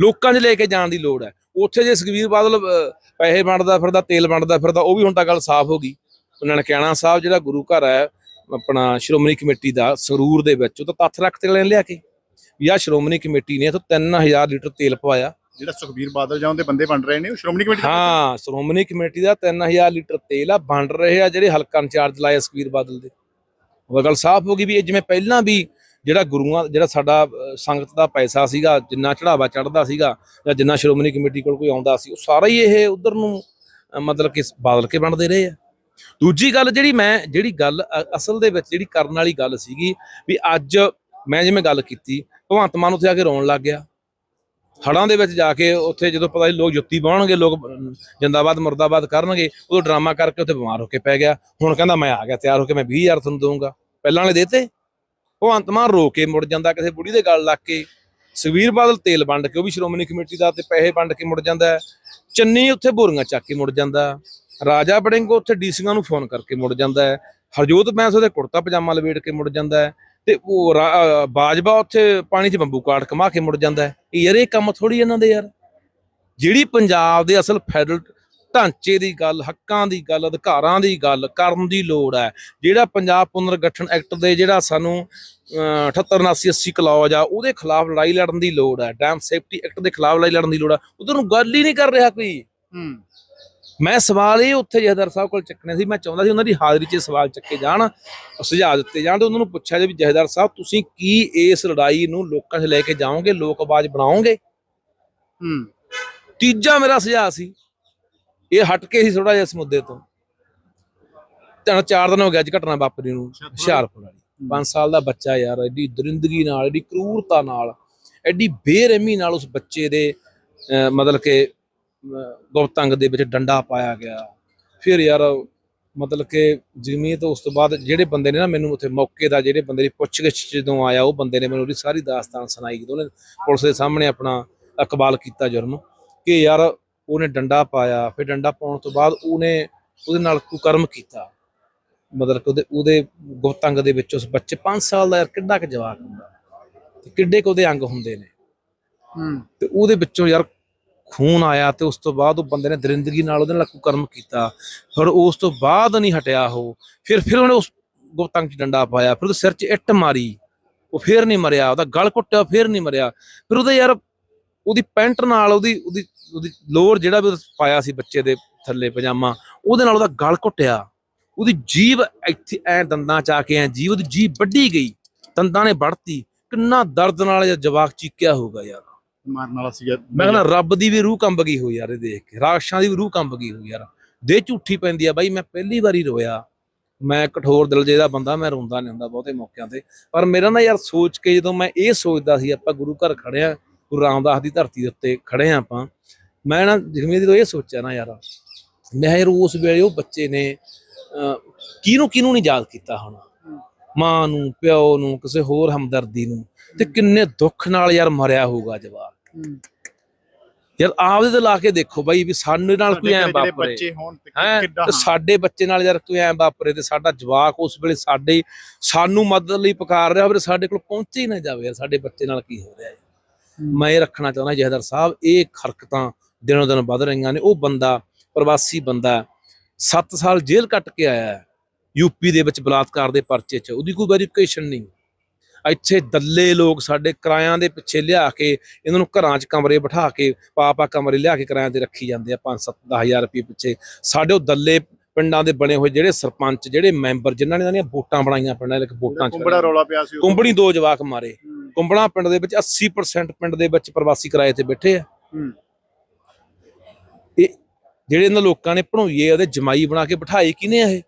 A: ਲੋਕਾਂ 'ਚ ਲੈ ਕੇ ਜਾਣ ਦੀ ਲੋੜ ਹੈ। ਉੱਥੇ ਜੇ ਸੁਖਬੀਰ ਬਾਦਲ ਪੈਸੇ ਵੰਡਦਾ ਫਿਰਦਾ ਤੇਲ ਵੰਡਦਾ ਫਿਰਦਾ ਉਹ ਵੀ ਹੁਣ ਤਾਂ ਗੱਲ ਸਾਫ਼ ਹੋ ਗਈ। ਉਹਨਾਂ ਨੇ ਕਹਿਣਾ ਸਾਹਿਬ ਜਿਹੜਾ ਗੁਰੂ ਘਰ ਹੈ ਆਪਣਾ ਸ਼੍ਰੋਮਣੀ ਕਮੇਟੀ ਦਾ ਸਰੂਰ ਦੇ ਵਿੱਚ ਉਹ ਤਾਂ ਤੱਥ ਰੱਖ ਤੇ ਲੈਣ ਲਿਆ ਕੇ। ਵੀ ਆਹ ਸ਼੍ਰੋਮਣੀ ਕਮੇਟੀ ਨੇ ਇਥੋਂ 3000 ਲੀਟਰ ਤੇਲ ਪਵਾਇਆ।
B: ਜਿਹੜਾ ਸੁਖਬੀਰ ਬਾਦਲ ਜਾਂ ਉਹਦੇ ਬੰਦੇ ਬਣ ਰਹੇ ਨੇ ਉਹ ਸ਼੍ਰੋਮਣੀ ਕਮੇਟੀ ਦੇ
A: ਹਾਂ ਸ਼੍ਰੋਮਣੀ ਕਮੇਟੀ ਦਾ 3000 ਲੀਟਰ ਤੇਲ ਆ ਵੰਡ ਰਹੇ ਆ ਜਿਹੜੇ ਹਲਕਾ ਇੰਚਾਰਜ ਲਾਇਆ ਸੁਖਬੀਰ ਬਾਦਲ ਦੇ। ਉਹ ਗੱਲ ਸਾਫ਼ ਹੋ ਗਈ ਵੀ ਇਹ ਜਿਵੇਂ ਪਹਿਲਾਂ ਵੀ ਜਿਹੜਾ ਗੁਰੂਆਂ, ਜਿਹੜਾ ਸਾਡਾ ਸੰਗਤ ਦਾ ਪੈਸਾ ਸੀਗਾ, ਜਿੰਨਾ ਚੜਾਵਾ ਚੜਦਾ ਸੀਗਾ ਜਾਂ ਜਿੰਨਾ ਸ਼੍ਰੋਮਣੀ ਕਮੇਟੀ ਕੋਲ ਕੋਈ ਆਉਂਦਾ ਸੀ, ਉਹ ਸਾਰਾ ਹੀ ਇਹ ਉਧਰ ਨੂੰ ਮਤਲਬ ਕਿ ਬਾਦਲ ਕੇ ਬਣਦੇ ਰਹੇ ਆ। ਦੂਜੀ ਗੱਲ ਜਿਹੜੀ ਮੈਂ, ਜਿਹੜੀ ਗੱਲ ਅਸਲ ਦੇ ਵਿੱਚ ਜਿਹੜੀ ਕਰਨ ਵਾਲੀ ਗੱਲ ਸੀਗੀ ਵੀ ਅੱਜ ਮੈਂ ਜਿਵੇਂ ਗੱਲ ਕੀਤੀ, ਭਗਵੰਤ ਮਾਨ ਉੱਥੇ ਆ ਕੇ ਰੋਣ ਲੱਗ ਗਿਆ। ਹੜਾਂ ਦੇ ਵਿੱਚ ਜਾ ਕੇ ਉੱਥੇ ਜਦੋਂ ਪਤਾ ਸੀ ਲੋਕ ਜੁੱਤੀ ਪਾਉਣਗੇ, ਲੋਕ ਜਿੰਦਾਬਾਦ, ਮੁਰਦਾਬਾਦ ਕਰਨਗੇ, ਉਦੋਂ ਡਰਾਮਾ ਕਰਕੇ ਉੱਥੇ ਬਿਮਾਰ ਹੋ ਕੇ ਪੈ ਗਿਆ। ਹੁਣ ਕਹਿੰਦਾ ਮੈਂ ਆ ਗਿਆ, ਤਿਆਰ ਹੋ ਕੇ ਮੈਂ 20000 ਤੁਹਾਨੂੰ ਦਊਂਗਾ। ਪਹਿਲਾਂ ਵਾਲੇ ਦੇਤੇ? ਭਗਵੰਤ ਮਾਨ ਰੋ ਕੇ ਮੁੜ ਜਾਂਦਾ ਕਿਸੇ ਬੁੜੀ ਦੇ ਗੱਲ ਲੱਗ ਕੇ। ਸੁਖਬੀਰ ਬਾਦਲ ਤੇਲ ਵੰਡ ਕੇ, ਉਹ ਵੀ ਸ਼੍ਰੋਮਣੀ ਕਮੇਟੀ ਦਾ ਤੇ ਪੈਸੇ ਵੰਡ ਕੇ ਮੁੜ ਜਾਂਦਾ ਚੰਨੀ ਉੱਥੇ ਬੋਰੀਆਂ ਚੱਕ ਕੇ ਮੁੜ ਜਾਂਦਾ ਰਾਜਾ ਬੜਿੰਗ ਉੱਥੇ ਡੀਸੀਆਂ ਨੂੰ ਫੋਨ ਕਰਕੇ ਮੁੜ ਜਾਂਦਾ ਹੈ। ਹਰਜੋਤ ਬੈਂਸ ਉਹਦੇ ਕੁੜਤਾ ਪਜਾਮਾ ਲਵੇਟ ਕੇ ਮੁੜ ਜਾਂਦਾ ਹੈ ਤੇ ਉਹ ਰਾ- ਬਾਜਵਾ ਉੱਥੇ ਪਾਣੀ 'ਚ ਬੰਬੂ ਕਾਟ ਕਮਾ ਕੇ ਮੁੜ ਜਾਂਦਾ ਹੈ। ਇਹ ਯਾਰ ਇਹ ਕੰਮ ਥੋੜੀ ਇਹਨਾਂ ਦੇ ਯਾਰ। ਜਿਹੜੀ ਪੰਜਾਬ ਦੇ ਅਸਲ ਫੈਡਰਲ ਢਾਂਚੇ ਦੀ ਗੱਲ ਹੱਕਾਂ ਦੀ ਗੱਲ ਅਧਿਕਾਰਾਂ ਦੀ ਗੱਲ ਕਰਨ ਦੀ ਲੋੜ ਹੈ। ਜਿਹੜਾ ਪੰਜਾਬ ਪੁਨਰਗਠਨ ਐਕਟ ਦੇ ਜਿਹੜਾ ਸਾਨੂੰ 78 79 80 ਕਲੌਜ ਆ ਉਹਦੇ ਖਿਲਾਫ ਲੜਾਈ ਲੜਨ ਦੀ ਲੋੜ ਹੈ। ਡੈਮ ਸੇਫਟੀ ਐਕਟ ਦੇ ਖਿਲਾਫ ਲੜਾਈ ਲੜਨ ਦੀ ਲੋੜ ਹੈ। ਉਧਰ ਨੂੰ ਗੱਲ ਹੀ ਨਹੀਂ ਕਰ ਰਿਹਾ ਕੋਈ। ਮੈਂ ਸਵਾਲ ਇਹ ਉੱਥੇ ਜਹਦਰ ਸਾਹਿਬ ਕੋਲ ਚੱਕਣੇ ਸੀ। ਮੈਂ ਚਾਹੁੰਦਾ ਸੀ ਉਹਨਾਂ ਦੀ ਹਾਜ਼ਰੀ 'ਚ ਸਵਾਲ ਚੱਕੇ ਜਾਣ ਸੁਝਾਅ ਦਿੱਤੇ ਜਾਣ ਤੇ ਉਹਨਾਂ ਨੂੰ ਪੁੱਛਿਆ ਜੇ ਵੀ ਜਹਦਰ ਸਾਹਿਬ ਤੁਸੀਂ ਕੀ ਇਸ ਲੜਾਈ ਨੂੰ ਲੋਕਾਂ 'ਚ ਲੈ ਕੇ ਜਾਓਗੇ? ਲੋਕ ਆਵਾਜ਼ ਬਣਾਓਗੇ?
B: ਹੂੰ।
A: ਤੀਜਾ ਮੇਰਾ ਸੁਝਾਅ ਸੀ ਇਹ ਹਟ ਕੇ ਸੀ ਥੋੜਾ ਜਿਹਾ ਇਸ ਮੁੱਦੇ ਤੋਂ। ਤਿੰਨ ਚਾਰ ਦਿਨ ਹੋ ਗਿਆ ਅੱਜ ਘਟਨਾ ਵਾਪਰੀ ਨੂੰ ਹੁਸ਼ਿਆਰਪੁਰ ਵਾਲੀ। 5 ਸਾਲ ਦਾ ਬੱਚਾ ਯਾਰ ਐਡੀ ਦਰਿੰਦਗੀ ਨਾਲ ਐਡੀ ਕਰੂਰਤਾ ਨਾਲ ਐਡੀ ਬੇਰਹਿਮੀ ਨਾਲ ਉਸ ਬੱਚੇ ਦੇ ਮਤਲਬ ਕਿ ਗੁਪਤੰਗ ਦੇ ਵਿੱਚ ਡੰਡਾ ਪਾਇਆ ਗਿਆ। ਫਿਰ ਯਾਰ ਮਤਲਬ ਕਿ ਜਿਵੇਂ ਤੋਂ ਉਸ ਤੋਂ ਬਾਅਦ ਜਿਹੜੇ ਬੰਦੇ ਨੇ ਨਾ ਮੈਨੂੰ ਉੱਥੇ ਮੌਕੇ ਦਾ ਜਿਹੜੇ ਬੰਦੇ ਦੀ ਪੁੱਛਗਿੱਛ ਜਦੋਂ ਆਇਆ ਉਹ ਬੰਦੇ ਨੇ ਮੈਨੂੰ ਉਹਦੀ ਸਾਰੀ ਦਾਸਤਾਨ ਸੁਣਾਈ। ਜਦੋਂ ਉਹਨੇ ਪੁਲਿਸ ਦੇ ਸਾਹਮਣੇ ਆਪਣਾ ਇਕਬਾਲ ਕੀਤਾ ਜੁਰਮ ਕਿ ਯਾਰ ਉਹਨੇ ਡੰਡਾ ਪਾਇਆ ਫਿਰ ਡੰਡਾ ਪਾਉਣ ਤੋਂ ਬਾਅਦ ਉਹਨੇ ਉਹਦੇ ਨਾਲ ਕੁਕਰਮ ਕੀਤਾ। ਮਤਲਬ ਉਹਦੇ ਉਹਦੇ ਗੁਪਤੰਗ ਦੇ ਵਿੱਚ ਉਸ ਬੱਚੇ 5 ਸਾਲ ਦਾ ਯਾਰ ਕਿੱਡਾ ਕੁ ਜਵਾਕ ਹੁੰਦਾ। ਤੇ ਕਿੱਡੇ ਕੁ ਉਹਦੇ ਅੰਗ ਹੁੰਦੇ ਨੇ।
B: ਹੂੰ।
A: ਤੇ ਉਹਦੇ ਵਿੱਚੋਂ ਯਾਰ ਖੂਨ ਆਇਆ ਤੇ ਉਸ ਤੋਂ ਬਾਅਦ ਉਹ ਬੰਦੇ ਨੇ ਦਰਿੰਦਗੀ ਨਾਲ ਉਹਦੇ ਨਾਲ ਕੁਕਰਮ ਕੀਤਾ। ਫਿਰ ਉਸ ਤੋਂ ਬਾਅਦ ਨਹੀਂ ਹਟਿਆ ਉਹ। ਫਿਰ ਫਿਰ ਉਹਨੇ ਉਸ ਗੁਪਤੰਗ 'ਚ ਡੰਡਾ ਪਾਇਆ ਫਿਰ ਉਹਦੇ ਸਿਰ 'ਚ ਇੱਟ ਮਾਰੀ। ਉਹ ਫਿਰ ਨਹੀਂ ਮਰਿਆ ਉਹਦਾ ਗਲ ਘੁੱਟਿਆ ਫਿਰ ਨਹੀਂ ਮਰਿਆ। ਫਿਰ ਉਹਦੇ ਯਾਰ ਉਹਦੀ ਪੈਂਟ ਨਾਲ ਉਹਦੀ ਉਹਦੀ ਉਹਦੀ ਲੋਅਰ ਜਿਹੜਾ ਵੀ ਪਾਇਆ ਸੀ ਬੱਚੇ ਦੇ ਥੱਲੇ ਪਜਾਮਾ ਉਹਦੇ ਨਾਲ ਉਹਦਾ ਗਲ ਘੁੱਟਿਆ। ਉਹਦੀ ਜੀਭ ਇੱਥੇ ਐ ਦੰਦਾਂ ਚ ਆ ਕੇ ਐ ਜੀਭ ਉਹਦੀ ਜੀਭ ਵੱਢੀ ਗਈ। ਦੰਦਾਂ ਨੇ ਵੱਢਤੀ। ਕਿੰਨਾ ਦਰਦ ਨਾਲ ਇਹ ਜਵਾਕ ਚੀਕਿਆ ਹੋਊਗਾ ਯਾਰ।
B: ਮਾਰਨ ਵਾਲਾ ਸੀਗਾ।
A: ਮੈਂ ਕਹਿੰਦਾ ਰੱਬ ਦੀ ਵੀ ਰੂਹ ਕੰਬ ਗਈ ਹੋਈ ਯਾਰ ਇਹ ਦੇਖ ਕੇ। ਰਾਖਸ਼ਾਂ ਦੀ ਵੀ ਰੂਹ ਕੰਬ ਗਈ ਹੋਈ ਯਾਰ। ਦੇ ਝੂਠੀ ਪੈਂਦੀ ਆ ਬਾਈ ਮੈਂ ਪਹਿਲੀ ਵਾਰੀ ਰੋਇਆ। ਮੈਂ ਕਠੋਰ ਦਿਲ ਜੇ ਦਾ ਬੰਦਾ ਮੈਂ ਰੋਂਦਾ ਨਹੀਂ ਹੁੰਦਾ ਬਹੁਤੇ ਮੌਕਿਆਂ ਤੇ। ਪਰ ਮੇਰਾ ਨਾ ਯਾਰ ਸੋਚ ਕੇ ਜਦੋਂ ਮੈਂ ਇਹ ਸੋਚਦਾ ਸੀ ਆਪਾਂ ਗੁਰੂ ਘਰ ਖੜੇ ਆ ਗੁਰੂ ਰਾਮਦਾਸ ਦੀ ਧਰਤੀ ਦੇ ਉੱਤੇ ਖੜੇ ਆ ਆਪਾਂ। ਮੈਂ ਨਾ ਜਿਵੇਂ ਜਦੋਂ ਇਹ ਸੋਚਿਆ ਨਾ ਯਾਰ ਮੈਂ ਯਾਰ ਉਸ ਵੇਲੇ ਉਹ ਬੱਚੇ ਨੇ ਕਿਹਨੂੰ ਕਿਹਨੂੰ ਨਹੀਂ ਯਾਦ ਕੀਤਾ ਹੋਣਾ? ਮਾਂ ਨੂੰ ਪਿਓ ਨੂੰ ਕਿਸੇ ਹੋਰ ਹਮਦਰਦੀ ਨੂੰ। ਤੇ ਕਿੰਨੇ ਦੁੱਖ ਨਾਲ ਯਾਰ ਮਰਿਆ ਹੋਊਗਾ ਜਵਾਕ। ਯਾਰ ਆਪਦੇ ਤੇ ਲਾ ਕੇ ਦੇਖੋ ਬਾਈ ਵੀ ਸਾਡੇ ਨਾਲ ਕੋਈ ਐ ਵਾਪਰੇ। ਹੈਂ? ਸਾਡੇ ਬੱਚੇ ਨਾਲ ਯਾਰ ਕੋਈ ਐ ਵਾਪਰੇ ਤੇ ਸਾਡਾ ਜਵਾਕ ਉਸ ਵੇਲੇ ਸਾਡੇ ਸਾਨੂੰ ਮਦਦ ਲਈ ਪੁਕਾਰ ਰਿਹਾ ਹੋਵੇ ਸਾਡੇ ਕੋਲ ਪਹੁੰਚੇ ਹੀ ਨਾ ਜਾਵੇ ਯਾਰ ਸਾਡੇ ਬੱਚੇ ਨਾਲ ਕੀ ਹੋ ਰਿਹਾ ਹੈ ਮੈਂ ਇਹ ਰੱਖਣਾ ਚਾਹੁੰਦਾ ਜਹਦਰ ਸਾਹਿਬ ਇਹ ਖਰਕਤਾਂ ਦਿਨੋਂ ਦਿਨ ਵੱਧ ਰਹੀਆਂ ਨੇ ਉਹ ਬੰਦਾ ਪ੍ਰਵਾਸੀ ਬੰਦਾ 7 ਸਾਲ ਜੇਲ੍ਹ ਕੱਟ ਕੇ ਆਇਆ ਹੈ ਯੂਪੀ ਦੇ ਵਿੱਚ ਬਲਾਤਕਾਰ ਦੇ ਪਰਚੇ 'ਚ ਉਹਦੀ ਕੋਈ ਵੈਰੀਫਿਕੇਸ਼ਨ ਨਹੀਂ। ਇੱਥੇ ਦੱਲੇ ਲੋਕ ਸਾਡੇ ਕਿਰਾਇਆਂ ਦੇ ਪਿੱਛੇ ਲਿਆ ਕੇ ਇਹਨਾਂ ਨੂੰ ਘਰਾਂ 'ਚ ਕਮਰੇ ਬਿਠਾ ਕੇ ਪਾਪਾ ਕਮਰੇ ਲਿਆ ਕੇ ਕਿਰਾਇਆਂ ਤੇ ਰੱਖੀ ਜਾਂਦੇ ਆ 5-7 10000 ਰੁਪਏ ਪਿੱਛੇ। ਸਾਡੇ ਉਹ ਦੱਲੇ ਪਿੰਡਾਂ ਦੇ ਬਣੇ ਹੋਏ ਜਿਹੜੇ ਸਰਪੰਚ ਜਿਹੜੇ ਮੈਂਬਰ ਜਿਨ੍ਹਾਂ ਨੇ ਇਹਨਾਂ ਦੀਆਂ ਵੋਟਾਂ ਬਣਾਈਆਂ ਪਿੰਡਾਂ ਦੇ ਵੋਟਾਂ 'ਚ
B: ਕੁੰਬੜਾ ਰੌਲਾ ਪਿਆ ਸੀ।
A: ਕੁੰਬੜੀ ਦੋ ਜਵਾਕ ਮਾਰੇ। ਕੁੰਬੜਾ ਪਿੰਡ ਦੇ ਵਿੱਚ 80% ਪਿੰਡ ਦੇ ਵਿੱਚ ਪ੍ਰਵਾਸੀ ਕਿਰਾਏ ਤੇ ਬੈਠੇ ਆ। ਇਹ ਜਿਹੜੇ ਇਹਨਾਂ ਲੋਕਾਂ ਨੇ ਭਣੋਈਏ ਉਹਦੇ ਜਮਾਈ ਬਣਾ ਕੇ ਬਿਠਾਏ ਕਿਨੇ ਆ ਇਹ?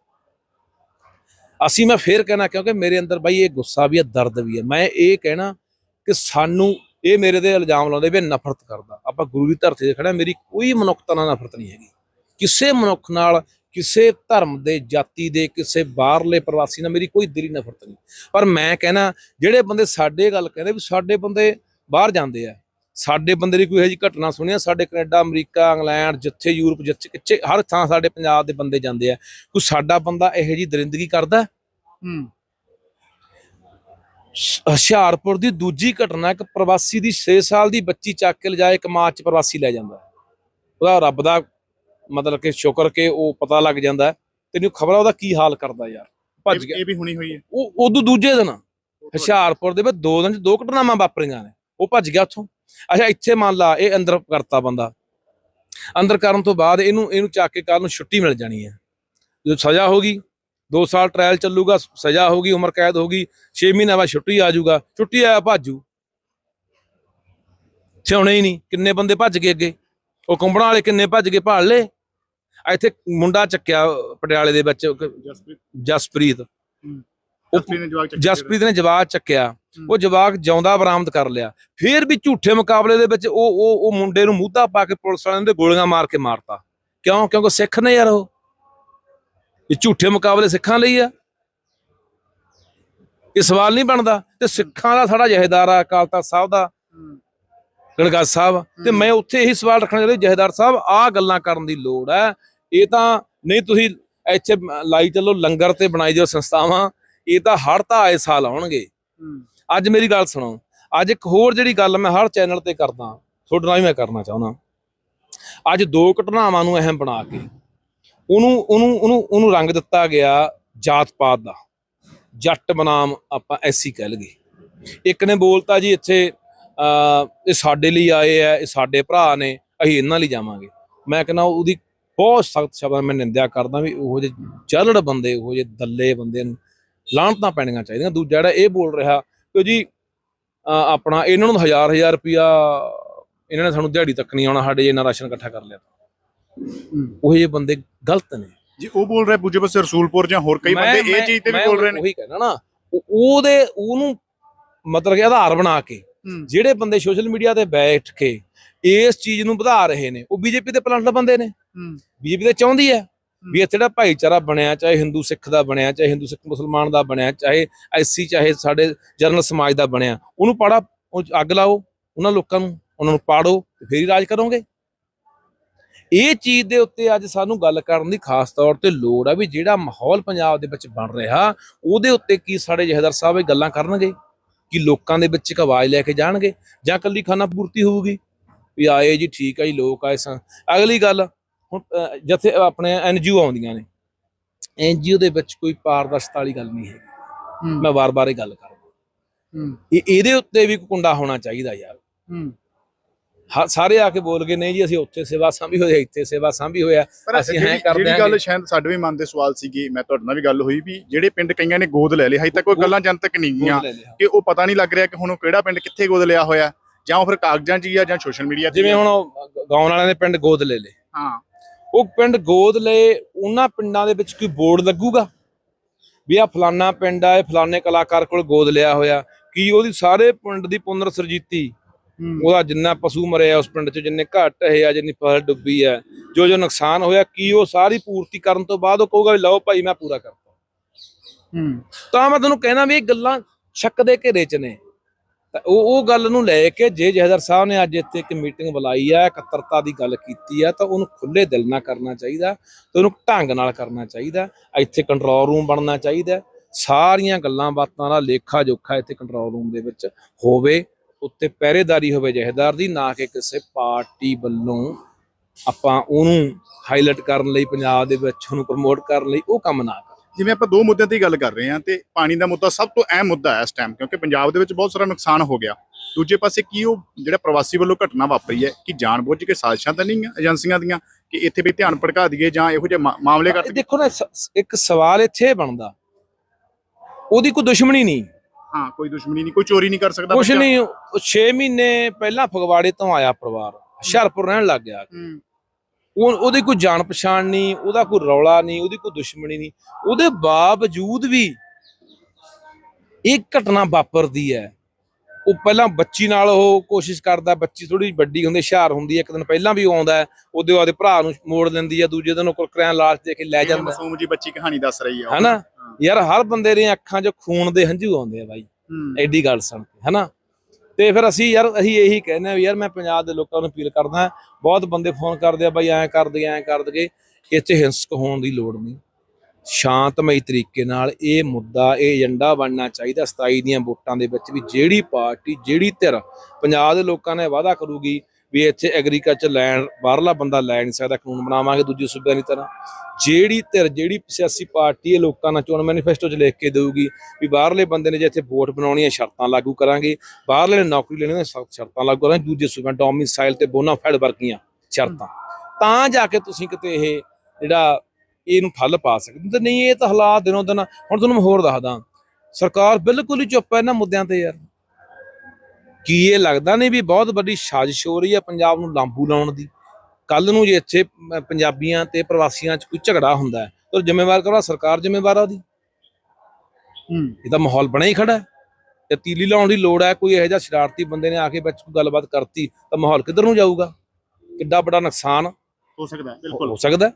A: ਅਸੀਂ ਮੈਂ ਫੇਰ ਕਹਿਣਾ ਕਿਉਂਕਿ ਮੇਰੇ ਅੰਦਰ ਬਾਈ ਇਹ ਗੁੱਸਾ ਵੀ ਹੈ ਦਰਦ ਵੀ ਹੈ ਮੈਂ ਇਹ ਕਹਿਣਾ ਕਿ ਸਾਨੂੰ ਇਹ ਮੇਰੇ ਤੇ ਇਲਜ਼ਾਮ ਲਾਉਂਦੇ ਵੀ ਨਫ਼ਰਤ ਕਰਦਾ। ਆਪਾਂ ਗੁਰੂ ਦੀ ਧਰਤੀ ਤੇ ਖੜਾ ਮੇਰੀ ਕੋਈ ਮਨੁੱਖਤਾ ਨਾਲ ਨਫ਼ਰਤ ਨਹੀਂ ਹੈਗੀ। ਕਿਸੇ ਮਨੁੱਖ ਨਾਲ ਕਿਸੇ ਧਰਮ ਦੇ ਜਾਤੀ ਦੇ ਕਿਸੇ ਬਾਹਰਲੇ ਪ੍ਰਵਾਸੀ ਨਾਲ ਮੇਰੀ ਕੋਈ ਦਿਲੀ ਨਫ਼ਰਤ ਨਹੀਂ ਪਰ ਮੈਂ ਕਹਿਣਾ ਜਿਹੜੇ ਬੰਦੇ ਸਾਡੇ ਗੱਲ ਕਹਿੰਦੇ ਵੀ ਸਾਡੇ ਬੰਦੇ ਬਾਹਰ ਜਾਂਦੇ ਆ ਸਾਡੇ ਬੰਦੇ ਦੀ ਕੋਈ ਇਹੋ ਜਿਹੀ ਘਟਨਾ ਸੁਣਿਆ ਸਾਡੇ ਕੈਨੇਡਾ ਅਮਰੀਕਾ ਇੰਗਲੈਂਡ ਜਿੱਥੇ ਯੂਰਪ ਜਿੱਥੇ ਕਿੱਥੇ ਹਰ ਥਾਂ ਸਾਡੇ ਪੰਜਾਬ ਦੇ ਬੰਦੇ ਜਾਂਦੇ ਆ ਕੋਈ ਸਾਡਾ ਬੰਦਾ ਇਹੋ ਜਿਹੀ ਦਰਿੰਦਗੀ ਕਰਦਾ ਹੈ? ਹੁਸ਼ਿਆਰਪੁਰ ਦੀ ਦੂਜੀ ਘਟਨਾ ਇੱਕ ਪ੍ਰਵਾਸੀ ਦੀ 6 ਸਾਲ ਦੀ ਬੱਚੀ ਚੱਕ ਕੇ ਲਿਜਾਏ ਇੱਕ ਮਾਂ ਚ ਪ੍ਰਵਾਸੀ ਲੈ ਜਾਂਦਾ। ਉਹਦਾ ਰੱਬ ਦਾ ਮਤਲਬ ਕਿ ਸ਼ੁਕਰ ਕਿ ਉਹ ਪਤਾ ਲੱਗ ਜਾਂਦਾ ਹੈ। ਤੈਨੂੰ ਖਬਰ ਆ ਉਹਦਾ ਕੀ ਹਾਲ ਕਰਦਾ ਯਾਰ? ਭੱਜ ਗਿਆ।
B: ਇਹ ਵੀ ਹੁਣੀ ਹੋਈ ਹੈ।
A: ਉਹ ਉਦੋਂ ਦੂਜੇ ਦਿਨ ਹੁਸ਼ਿਆਰਪੁਰ ਦੇ ਵਿੱਚ ਦੋ ਦਿਨ ਚ ਦੋ ਘਟਨਾਵਾਂ ਵਾਪਰੀਆਂ ਨੇ। ਉਹ ਭੱਜ ਗਿਆ ਉੱਥੋਂ। ਅੱਛਾ ਇੱਥੇ ਮੰਨ ਲਾ ਇਹ ਅੰਦਰ ਕਰਤਾ ਬੰਦਾ। ਅੰਦਰ ਕਰਨ ਤੋਂ ਬਾਅਦ ਇਹਨੂੰ ਇਹਨੂੰ ਚੱਕ ਕੇ ਕੱਲ ਨੂੰ ਛੁੱਟੀ ਮਿਲ ਜਾਣੀ ਹੈ। ਜਦੋਂ ਸਜ਼ਾ ਹੋਗੀ 2 ਸਾਲ ਟ੍ਰਾਇਲ ਚੱਲੂਗਾ ਸਜ਼ਾ ਹੋਗੀ ਉਮਰ ਕੈਦ ਹੋਗੀ 6 ਮਹੀਨੇ ਬਾਅਦ ਛੁੱਟੀ ਆ ਜਾਊਗਾ। ਛੁੱਟੀ ਆਇਆ ਭਾਜੂ ਛਾਉਣੇ ਹੀ ਨਹੀਂ। ਕਿੰਨੇ ਬੰਦੇ ਭੱਜ ਗਏ ਅੱਗੇ? ਉਹ ਕੁੰਬੜਾਂ ਵਾਲੇ ਕਿੰਨੇ ਭੱਜ ਗਏ? ਭਾਲ ਲਏ ਇੱਥੇ ਮੁੰਡਾ ਚੱਕਿਆ ਪਟਿਆਲੇ ਦੇ ਵਿੱਚ
B: ਜਸਪ੍ਰੀਤ।
A: ਜਸਪ੍ਰੀਤ।
B: ਜਸਪ੍ਰੀਤ ਨੇ ਜਵਾਬ ਚੱਕਿਆ
A: ਜਸਪ੍ਰੀਤ ਨੇ ਜਵਾਬ ਚੱਕਿਆ। ਉਹ ਜਵਾਕ ਜਿਉਂਦਾ ਬਰਾਮਦ ਕਰ ਲਿਆ। ਫਿਰ ਵੀ ਝੂਠੇ ਮੁਕਾਬਲੇ ਦੇ ਵਿੱਚ ਉਹ ਉਹ ਉਹ ਮੁੰਡੇ ਨੂੰ ਮੂਧਾ ਪਾ ਕੇ ਪੁਲਿਸ ਵਾਲਿਆਂ ਦੇ ਗੋਲੀਆਂ ਮਾਰ ਕੇ ਮਾਰਤਾ। ਕਿਉਂ? ਕਿਉਂਕਿ ਸਿੱਖ ਨੇ ਯਾਰ ਉਹ। ਇਹ ਝੂਠੇ ਮੁਕਾਬਲੇ ਸਿੱਖਾਂ ਲਈ ਆ। ਇਹ ਸਵਾਲ ਨਹੀਂ ਬਣਦਾ। ਤੇ ਸਿੱਖਾਂ ਦਾ ਸਾਡਾ ਜਹੇਦਾਰ ਆ ਅਕਾਲ ਤਖਤ ਸਾਹਿਬ ਦਾ।
B: ਹੂੰ।
A: ਗੜਗੜ ਸਾਹਿਬ। ਤੇ ਮੈਂ ਉੱਥੇ ਇਹੀ ਸਵਾਲ ਰੱਖਣਾ ਚਾਹੁੰਦਾ ਜਹੇਦਾਰ ਸਾਹਿਬ ਆਹ ਗੱਲਾਂ ਕਰਨ ਦੀ ਲੋੜ ਹੈ। ਇਹ ਤਾਂ ਨਹੀਂ ਤੁਸੀਂ ਇੱਥੇ ਲਾਈ ਚੱਲੋ ਲੰਗਰ ਤੇ ਬਣਾਈ ਦਿਓ ਸੰਸਥਾਵਾਂ ਇਹ ਤਾਂ ਹੜ ਤਾਂ ਆਏ ਸਾਲ ਆਉਣਗੇ।
B: ਹੂੰ।
A: ਅੱਜ ਮੇਰੀ ਗੱਲ ਸੁਣੋ ਅੱਜ ਇੱਕ ਹੋਰ ਜਿਹੜੀ ਗੱਲ ਮੈਂ ਹਰ ਚੈਨਲ ਤੇ ਕਰਦਾ ਤੁਹਾਡੇ ਨਾਲ ਵੀ ਮੈਂ ਕਰਨਾ ਚਾਹੁੰਦਾ। ਅੱਜ ਦੋ ਘਟਨਾਵਾਂ ਨੂੰ ਅਹਿਮ ਬਣਾ ਕੇ ਉਹਨੂੰ ਉਹਨੂੰ ਉਹਨੂੰ ਉਹਨੂੰ ਰੰਗ ਦਿੱਤਾ ਗਿਆ ਜਾਤ ਪਾਤ ਦਾ। ਜੱਟ ਬਨਾਮ ਆਪਾਂ ਐਸੀ ਕਹਿ ਲਈਏ। ਇੱਕ ਨੇ ਬੋਲਤਾ ਜੀ ਇੱਥੇ ਇਹ ਸਾਡੇ ਲਈ ਆਏ ਆ ਇਹ ਸਾਡੇ ਭਰਾ ਨੇ ਅਸੀਂ ਇਹਨਾਂ ਲਈ ਜਾਵਾਂਗੇ। ਮੈਂ ਕਹਿੰਦਾ ਉਹਦੀ ਬਹੁਤ ਸਖਤ ਸ਼ਬਦਾਂ ਮੈਂ ਨਿੰਦਿਆ ਕਰਦਾ ਵੀ ਉਹੋ ਜਿਹੇ ਚਲੜ ਬੰਦੇ ਉਹੋ ਜਿਹੇ ਦੱਲੇ ਬੰਦੇ ਨੂੰ ਲਾਹਣਤਾਂ ਪੈਣੀਆਂ ਚਾਹੀਦੀਆਂ ਦੂਜਾ ਜਿਹੜਾ ਇਹ ਬੋਲ ਰਿਹਾ ਕਿ ਜੀ ਆਪਣਾ ਇਹਨਾਂ ਨੂੰ ਹਜ਼ਾਰ ਹਜ਼ਾਰ ਰੁਪਿਆ ਇਹਨਾਂ ਨੇ ਸਾਨੂੰ ਦਿਹਾੜੀ ਤੱਕ ਨਹੀਂ ਆਉਣਾ ਸਾਡੇ ਇਹਨਾਂ ਰਾਸ਼ਨ ਇਕੱਠਾ ਕਰ ਲਿਆ। ਉਹ ਜਿਹੇ ਬੰਦੇ ਗਲਤ ਨੇ
B: ਜੀ ਉਹ ਬੋਲ ਰਿਹਾ ਦੂਜੇ ਪਾਸੇ ਰਸੂਲਪੁਰ ਜਾਂ ਹੋਰ ਕਈ ਬੰਦੇ ਇਹ ਚੀਜ਼ ਤੇ ਵੀ ਬੋਲ ਰਹੇ ਨੇ
A: ਉਹੀ ਕਹਿਣਾ ਨਾ ਉਹ- ਉਹਦੇ ਉਹਨੂੰ ਮਤਲਬ ਕਿ ਆਧਾਰ ਬਣਾ ਕੇ। ਜਿਹੜੇ ਬੰਦੇ ਸੋਸ਼ਲ ਮੀਡੀਆ ਤੇ ਬੈਠ ਕੇ ਇਸ ਚੀਜ਼ ਨੂੰ ਵਧਾ ਰਹੇ ਨੇ ਉਹ ਬੀਜੇਪੀ ਦੇ ਪਲੰਟ ਬੰਦੇ ਨੇ। ਬੀਜੇਪੀ ਤੇ ਚਾਹੁੰਦੀ ਹੈ ਵੀ ਇੱਥੇ ਜਿਹੜਾ ਭਾਈਚਾਰਾ ਬਣਿਆ ਚਾਹੇ ਹਿੰਦੂ ਸਿੱਖ ਦਾ ਬਣਿਆ ਚਾਹੇ ਹਿੰਦੂ ਸਿੱਖ ਮੁਸਲਮਾਨ ਦਾ ਬਣਿਆ ਚਾਹੇ ਐਸੀ ਚਾਹੇ ਸਾਡੇ ਜਰਨਲ ਸਮਾਜ ਦਾ ਬਣਿਆ ਉਹਨੂੰ ਪਾੜਾ ਅੱਗ ਲਾਓ ਉਹਨਾਂ ਲੋਕਾਂ ਨੂੰ ਉਹਨਾਂ ਨੂੰ ਪਾੜੋ ਤੇ ਫੇਰ ਹੀ ਰਾਜ ਕਰੋਗੇ। ਇਹ ਚੀਜ਼ ਦੇ ਉੱਤੇ ਅੱਜ ਸਾਨੂੰ ਗੱਲ ਕਰਨ ਦੀ ਖਾਸ ਤੌਰ ਤੇ ਲੋੜ ਆ ਵੀ ਜਿਹੜਾ ਮਾਹੌਲ ਪੰਜਾਬ ਦੇ ਵਿੱਚ ਬਣ ਰਿਹਾ ਉਹਦੇ ਉੱਤੇ ਕੀ ਸਾਡੇ ਜਹੇਦਾਰ ਸਾਹਿਬ ਇਹ ਗੱਲਾਂ ਕਰਨਗੇ? ਕਿ ਲੋਕਾਂ ਦੇ ਵਿੱਚ ਇੱਕ ਆਵਾਜ਼ ਲੈ ਕੇ ਜਾਣਗੇ? ਜਾਂ ਕੱਲੀ ਖਾਨਾ ਪੂਰਤੀ ਹੋਊਗੀ? ਵੀ ਆਏ ਜੀ ਠੀਕ ਆ ਜੀ ਲੋਕ ਆਏ ਸਨ ਅਗਲੀ ਗੱਲ ਹੁਣ ਜਿੱਥੇ ਆਪਣੇ ਐਨਜੀਓ ਆਉਂਦੀਆਂ ਨੇ ਐਨਜੀਓ ਦੇ ਵਿੱਚ ਕੋਈ ਪਾਰਦਰਸ਼ਤਾ ਵਾਲੀ ਗੱਲ ਨਹੀਂ ਹੈਗੀ
B: ਹੂੰ।
A: ਮੈਂ ਵਾਰ-ਵਾਰ ਇਹ ਗੱਲ ਕਰਦਾ
B: ਹੂੰ।
A: ਇਹ ਇਹਦੇ ਉੱਤੇ ਵੀ ਕੋਈ ਕੁੰਡਾ ਹੋਣਾ ਚਾਹੀਦਾ ਯਾਰ
B: ਹੂੰ।
A: ਹਾ- ਸਾਰੇ ਆ ਕੇ ਬੋਲ ਗਏ ਨਹੀਂ ਜੀ ਅਸੀਂ ਉੱਥੇ ਸੇਵਾ ਸਾਂਭੀ ਹੋਈ ਹੈ ਇੱਥੇ ਸੇਵਾ ਸਾਂਭੀ ਹੋਇਆ ਅਸੀਂ
B: ਜਿਹੜੀ-
A: ਐਂ ਕਰ
B: ਜਿਹੜੀ
A: ਦਿਆਂਗੇ।
B: ਗੱਲ ਸ਼ਾਇਦ ਸਾਡੇ ਵੀ ਮਨ ਦੇ ਸਵਾਲ ਸੀਗੀ ਮੈਂ ਤੁਹਾਡੇ ਨਾਲ ਵੀ ਗੱਲ ਹੋਈ ਵੀ ਜਿਹੜੇ ਪਿੰਡ ਕਈਆਂ ਨੇ ਗੋਦ ਲੈ ਲਏ ਹਜੇ ਤੱਕ ਕੋਈ ਗੱਲਾਂ ਜਨਤਕ ਨਹੀਂ ਗਈਆਂ। ਕਿ ਉਹ ਪਤਾ ਨਹੀਂ ਲੱਗ ਰਿਹਾ ਕਿ ਹੁਣ ਉਹ ਕਿਹੜਾ ਪਿੰਡ ਕਿੱਥੇ ਗੋਦ ਲਿਆ ਹੋਇਆ ਜਾਂ ਫਿਰ ਕਾਗਜ਼ਾਂ 'ਚ ਹੀ ਆ ਜਾਂ ਸੋਸ਼ਲ ਮੀਡੀਆ ਤੇ ਹੀ
A: ਜਿਵੇਂ? ਹੁਣ ਗਾਉਣ ਵਾਲਿਆਂ ਦੇ ਪਿੰਡ ਗੋਦ ਲੈ ਲੇ
B: ਹਾਂ
A: ਉਹ ਪਿੰਡ ਗੋਦ ਲਏ ਉਹਨਾਂ ਪਿੰਡਾਂ ਦੇ ਵਿੱਚ ਕੋਈ ਬੋਰਡ ਲੱਗੂਗਾ? ਵੀ ਆ ਫਲਾਨਾ ਪਿੰਡ ਆ ਇਹ ਫਲਾਣੇ ਕਲਾਕਾਰ ਕੋਲ ਗੋਦ ਲਿਆ ਹੋਇਆ। ਕੀ ਉਹਦੀ ਸਾਰੇ ਪਿੰਡ ਦੀ ਪੁਨਰ ਸਰਜੀਤੀ ਉਹਦਾ ਜਿੰਨਾ ਪਸ਼ੂ ਮਰੇ ਆ ਉਸ ਪਿੰਡ 'ਚ ਜਿੰਨੇ ਘਟ ਹੈ ਆ ਜਿੰਨੀ ਫਸਲ ਡੁੱਬੀ ਆ ਜੋ ਜੋ ਨੁਕਸਾਨ ਹੋਇਆ ਕੀ ਉਹ ਸਾਰੀ ਪੂਰਤੀ ਕਰਨ ਤੋਂ ਬਾਅਦ ਉਹ ਕਹੂਗਾ ਵੀ ਲਓ ਭਾਈ ਮੈਂ ਪੂਰਾ ਕਰਤਾ।
B: ਹੂੰ।
A: ਤਾਂ ਮੈਂ ਤੁਹਾਨੂੰ ਕਹਿਣਾ ਵੀ ਇਹ ਗੱਲਾਂ ਸ਼ੱਕ ਦੇ ਘੇਰੇ 'ਚ ਨੇ। ਤਾਂ ਉਹ ਉਹ ਗੱਲ ਨੂੰ ਲੈ ਕੇ ਜੇ ਜਹਦਰ ਸਾਹਿਬ ਨੇ ਅੱਜ ਇੱਥੇ ਇੱਕ ਮੀਟਿੰਗ ਬੁਲਾਈ ਆ, ਇਕੱਤਰਤਾ ਦੀ ਗੱਲ ਕੀਤੀ ਆ, ਤਾਂ ਉਹਨੂੰ ਖੁੱਲੇ ਦਿਲ ਨਾਲ ਕਰਨਾ ਚਾਹੀਦਾ ਤੇ ਉਹਨੂੰ ਢੰਗ ਨਾਲ ਕਰਨਾ ਚਾਹੀਦਾ। ਇੱਥੇ ਕੰਟਰੋਲ ਰੂਮ ਬਣਨਾ ਚਾਹੀਦਾ। ਸਾਰੀਆਂ ਗੱਲਾਂ ਬਾਤਾਂ ਦਾ ਲੇਖਾ ਜੋਖਾ ਇੱਥੇ ਕੰਟਰੋਲ ਰੂਮ ਦੇ ਵਿੱਚ ਹੋਵੇ, ਉੱਤੇ ਪਹਿਰੇਦਾਰੀ ਹੋਵੇ ਜਹੇਦਾਰ ਦੀ, ਨਾ ਕਿ ਕਿਸੇ ਪਾਰਟੀ ਵੱਲੋਂ ਆਪਾਂ ਉਹਨੂੰ ਹਾਈਲਾਈਟ ਕਰਨ ਲਈ, ਪੰਜਾਬ ਦੇ ਵਿੱਚ ਉਹਨੂੰ ਪ੍ਰਮੋਟ ਕਰਨ ਲਈ ਉਹ ਕੰਮ ਨਾ ਕਰੀਏ
B: ਜਿਵੇਂ ਆਪਾਂ ਦੋ ਮੁੱਦਿਆਂ ਤੇ ਗੱਲ ਕਰ ਰਹੇ ਹਾਂ ਤੇ ਪਾਣੀ ਦਾ ਮੁੱਦਾ ਸਭ ਤੋਂ ਅਹਿਮ ਮੁੱਦਾ ਹੈ ਇਸ ਟਾਈਮ ਕਿਉਂਕਿ ਪੰਜਾਬ ਦੇ ਵਿੱਚ ਬਹੁਤ ਸਾਰਾ ਨੁਕਸਾਨ ਹੋ ਗਿਆ। ਦੂਜੇ ਪਾਸੇ ਕੀ ਉਹ ਜਿਹੜਾ ਪ੍ਰਵਾਸੀ ਵੱਲੋਂ ਘਟਨਾ ਵਾਪਰੀ ਹੈ ਕਿ ਜਾਣਬੁੱਝ ਕੇ ਸਾਜ਼ਿਸ਼ਾਂ ਤਾਂ ਨਹੀਂ ਏਜੰਸੀਆਂ ਦੀਆਂ ਕਿ ਇੱਥੇ ਵੀ ਧਿਆਨ ਭੜਕਾ ਦਈਏ ਜਾਂ ਇਹੋ ਜਿਹੇ ਮਾਮਲੇ ਕਰ
A: ਦੇਖੋ ਨਾ ਇੱਕ ਸਵਾਲ ਇੱਥੇ ਬਣਦਾ। ਉਹਦੀ ਕੋਈ ਦੁਸ਼ਮਣੀ ਨਹੀਂ।
B: ਹਾਂ ਕੋਈ ਦੁਸ਼ਮਣੀ ਨਹੀਂ ਕੋਈ ਚੋਰੀ ਨਹੀਂ ਕਰ ਸਕਦਾ ਬੱਚਾ।
A: ਨਹੀਂ 6 ਮਹੀਨੇ ਪਹਿਲਾਂ ਫਗਵਾੜੇ ਤੋਂ ਆਇਆ ਪਰਿਵਾਰ। ਹੁਸ਼ਿਆਰਪੁਰ ਰਹਿਣ ਲੱਗ ਗਿਆ। ਉਹ ਉਹਦੀ ਕੋਈ ਜਾਣ ਪਛਾਣ ਨਹੀਂ ਉਹਦਾ ਕੋਈ ਰੌਲਾ ਨਹੀਂ ਉਹਦੀ ਕੋਈ ਦੁਸ਼ਮਣੀ ਨਹੀਂ। ਉਹਦੇ ਬਾਵਜੂਦ ਵੀ ਇਹ ਘਟਨਾ ਵਾਪਰਦੀ ਹੈ। ਉਹ ਪਹਿਲਾਂ ਬੱਚੀ ਨਾਲ ਉਹ ਕੋਸ਼ਿਸ਼ ਕਰਦਾ ਬੱਚੀ ਥੋੜੀ ਵੱਡੀ ਹੁੰਦੀ ਹੁਸ਼ਿਆਰ ਹੁੰਦੀ ਹੈ ਇੱਕ ਦਿਨ ਪਹਿਲਾਂ ਵੀ ਉਹ ਆਉਂਦਾ ਉਹਦੇ ਉਹਦੇ ਭਰਾ ਨੂੰ ਮੋੜ ਲੈਂਦੀ ਹੈ ਦੂਜੇ ਦਿਨ ਉਹ ਕੁਰਕਰਿਆਂ ਲਾਸ਼ ਦੇ ਕੇ ਲੈ ਜਾਂਦਾ
B: ਮਾਸੂਮ ਜੀ ਬੱਚੀ ਕਹਾਣੀ ਦੱਸ ਰਹੀ ਹੈ।
A: ਹਨਾ? ਯਾਰ ਹਰ ਬੰਦੇ ਦੀਆਂ ਅੱਖਾਂ 'ਚ ਖੂਨ ਦੇ ਹੰਝੂ ਆਉਂਦੇ ਆ ਬਾਈ। ਐਡੀ ਗੱਲ ਸੁਣ ਕੇ ਹਨਾ? ਤੇ ਫਿਰ ਅਸੀਂ ਯਾਰ, ਅਸੀਂ ਇਹੀ ਕਹਿੰਦੇ ਆ ਵੀ ਯਾਰ ਮੈਂ ਪੰਜਾਬ ਦੇ ਲੋਕਾਂ ਨੂੰ ਅਪੀਲ ਕਰਦਾ ਬਹੁਤ ਬੰਦੇ ਫੋਨ ਕਰਦੇ ਆ, ਬਾਈ ਐਂ ਕਰ ਦਈਏ ਐਂ ਕਰ ਦਈਏ ਇਹ 'ਚ ਹਿੰਸਕ ਹੋਣ ਦੀ ਲੋੜ ਨਹੀਂ। ਸ਼ਾਂਤਮਈ ਤਰੀਕੇ ਨਾਲ ਇਹ ਮੁੱਦਾ, ਇਹ ਏਜੰਡਾ ਬਣਨਾ ਚਾਹੀਦਾ 27 ਦੀਆਂ ਵੋਟਾਂ ਦੇ ਵਿੱਚ ਵੀ ਜਿਹੜੀ ਪਾਰਟੀ, ਜਿਹੜੀ ਧਿਰ ਪੰਜਾਬ ਦੇ ਲੋਕਾਂ ਨੇ ਵਾਅਦਾ ਕਰੂਗੀ ਵੀ ਇੱਥੇ ਐਗਰੀਕਲਚਰ ਲੈਣ ਬਾਹਰਲਾ ਬੰਦਾ ਲੈ ਨਹੀਂ ਸਕਦਾ, ਕਾਨੂੰਨ ਬਣਾਵਾਂਗੇ ਦੂਜੀ ਸੂਬਿਆਂ ਦੀ ਤਰ੍ਹਾਂ। ਜਿਹੜੀ ਧਿਰ, ਜਿਹੜੀ ਸਿਆਸੀ ਪਾਰਟੀ ਇਹ ਲੋਕਾਂ ਨਾਲ ਚੋਣ ਮੈਨੀਫੈਸਟੋ 'ਚ ਲਿਖ ਕੇ ਦੇਊਗੀ ਵੀ ਬਾਹਰਲੇ ਬੰਦੇ ਨੇ ਜੇ ਇੱਥੇ ਵੋਟ ਬਣਾਉਣੀ ਹੈ, ਸ਼ਰਤਾਂ ਲਾਗੂ ਕਰਾਂਗੇ। ਬਾਹਰਲੇ ਨੇ ਨੌਕਰੀ ਲੈਣੀ ਹੈ ਸਖਤ ਸ਼ਰਤਾਂ ਲਾਗੂ ਕਰਾਂਗੇ। ਦੂਜੇ ਸੂਬਿਆਂ ਡੋਮਿਸਾਈਲ ਤੇ ਬੋਨਾਫਾਈਡ ਵਰਗੀਆਂ ਸ਼ਰਤਾਂ। ਤਾਂ ਜਾ ਕੇ ਤੁਸੀਂ ਕਿਤੇ ਇਹ ਜਿਹੜਾ ਇਹਨੂੰ ਠੱਲ ਪਾ ਸਕਦੇ ਤੇ ਨਹੀਂ, ਇਹ ਤਾਂ ਹਾਲਾਤ ਦਿਨੋਂ ਦਿਨ, ਹੁਣ ਤੁਹਾਨੂੰ ਮੈਂ ਹੋਰ ਦੱਸਦਾ। ਸਰਕਾਰ ਬਿਲਕੁਲ ਹੀ ਚੁੱਪ ਹੈ ਇਹਨਾਂ ਮੁੱਦਿਆਂ ਤੇ ਯਾਰ। ਕੀ ਇਹ ਲੱਗਦਾ ਨਹੀਂ ਵੀ ਬਹੁਤ ਵੱਡੀ ਸਾਜ਼ਿਸ਼ ਹੋ ਰਹੀ ਹੈ ਪੰਜਾਬ ਨੂੰ ਲਾਂਬੂ ਲਾਉਣ ਦੀ? ਕੱਲ ਨੂੰ ਜੇ ਇੱਥੇ ਪੰਜਾਬੀਆਂ ਤੇ ਪ੍ਰਵਾਸੀਆਂ 'ਚ ਕੋਈ ਝਗੜਾ ਹੁੰਦਾ ਤਾਂ ਜ਼ਿੰਮੇਵਾਰ ਕਰਵਾ ਸਰਕਾਰ ਜ਼ਿੰਮੇਵਾਰ ਆ ਉਹਦੀ?
B: ਹੂੰ,
A: ਇਹ ਤਾਂ ਮਾਹੌਲ ਬਣਿਆ ਹੀ ਖੜਾ ਹੈ। ਤੇ ਤੀਲੀ ਲਾਉਣ ਦੀ ਲੋੜ ਹੈ ਕੋਈ ਇਹੋ ਜਿਹਾ ਸ਼ਰਾਰਤੀ ਬੰਦੇ ਨੇ ਆ ਕੇ ਵਿੱਚ ਕੋਈ ਗੱਲਬਾਤ ਕਰਤੀ ਤਾਂ ਮਾਹੌਲ ਕਿੱਧਰ ਨੂੰ ਜਾਊਗਾ? ਕਿੱਡਾ ਵੱਡਾ ਨੁਕਸਾਨ?
B: ਹੋ ਸਕਦਾ ਬਿਲਕੁਲ।
A: ਹੋ ਸਕਦਾ।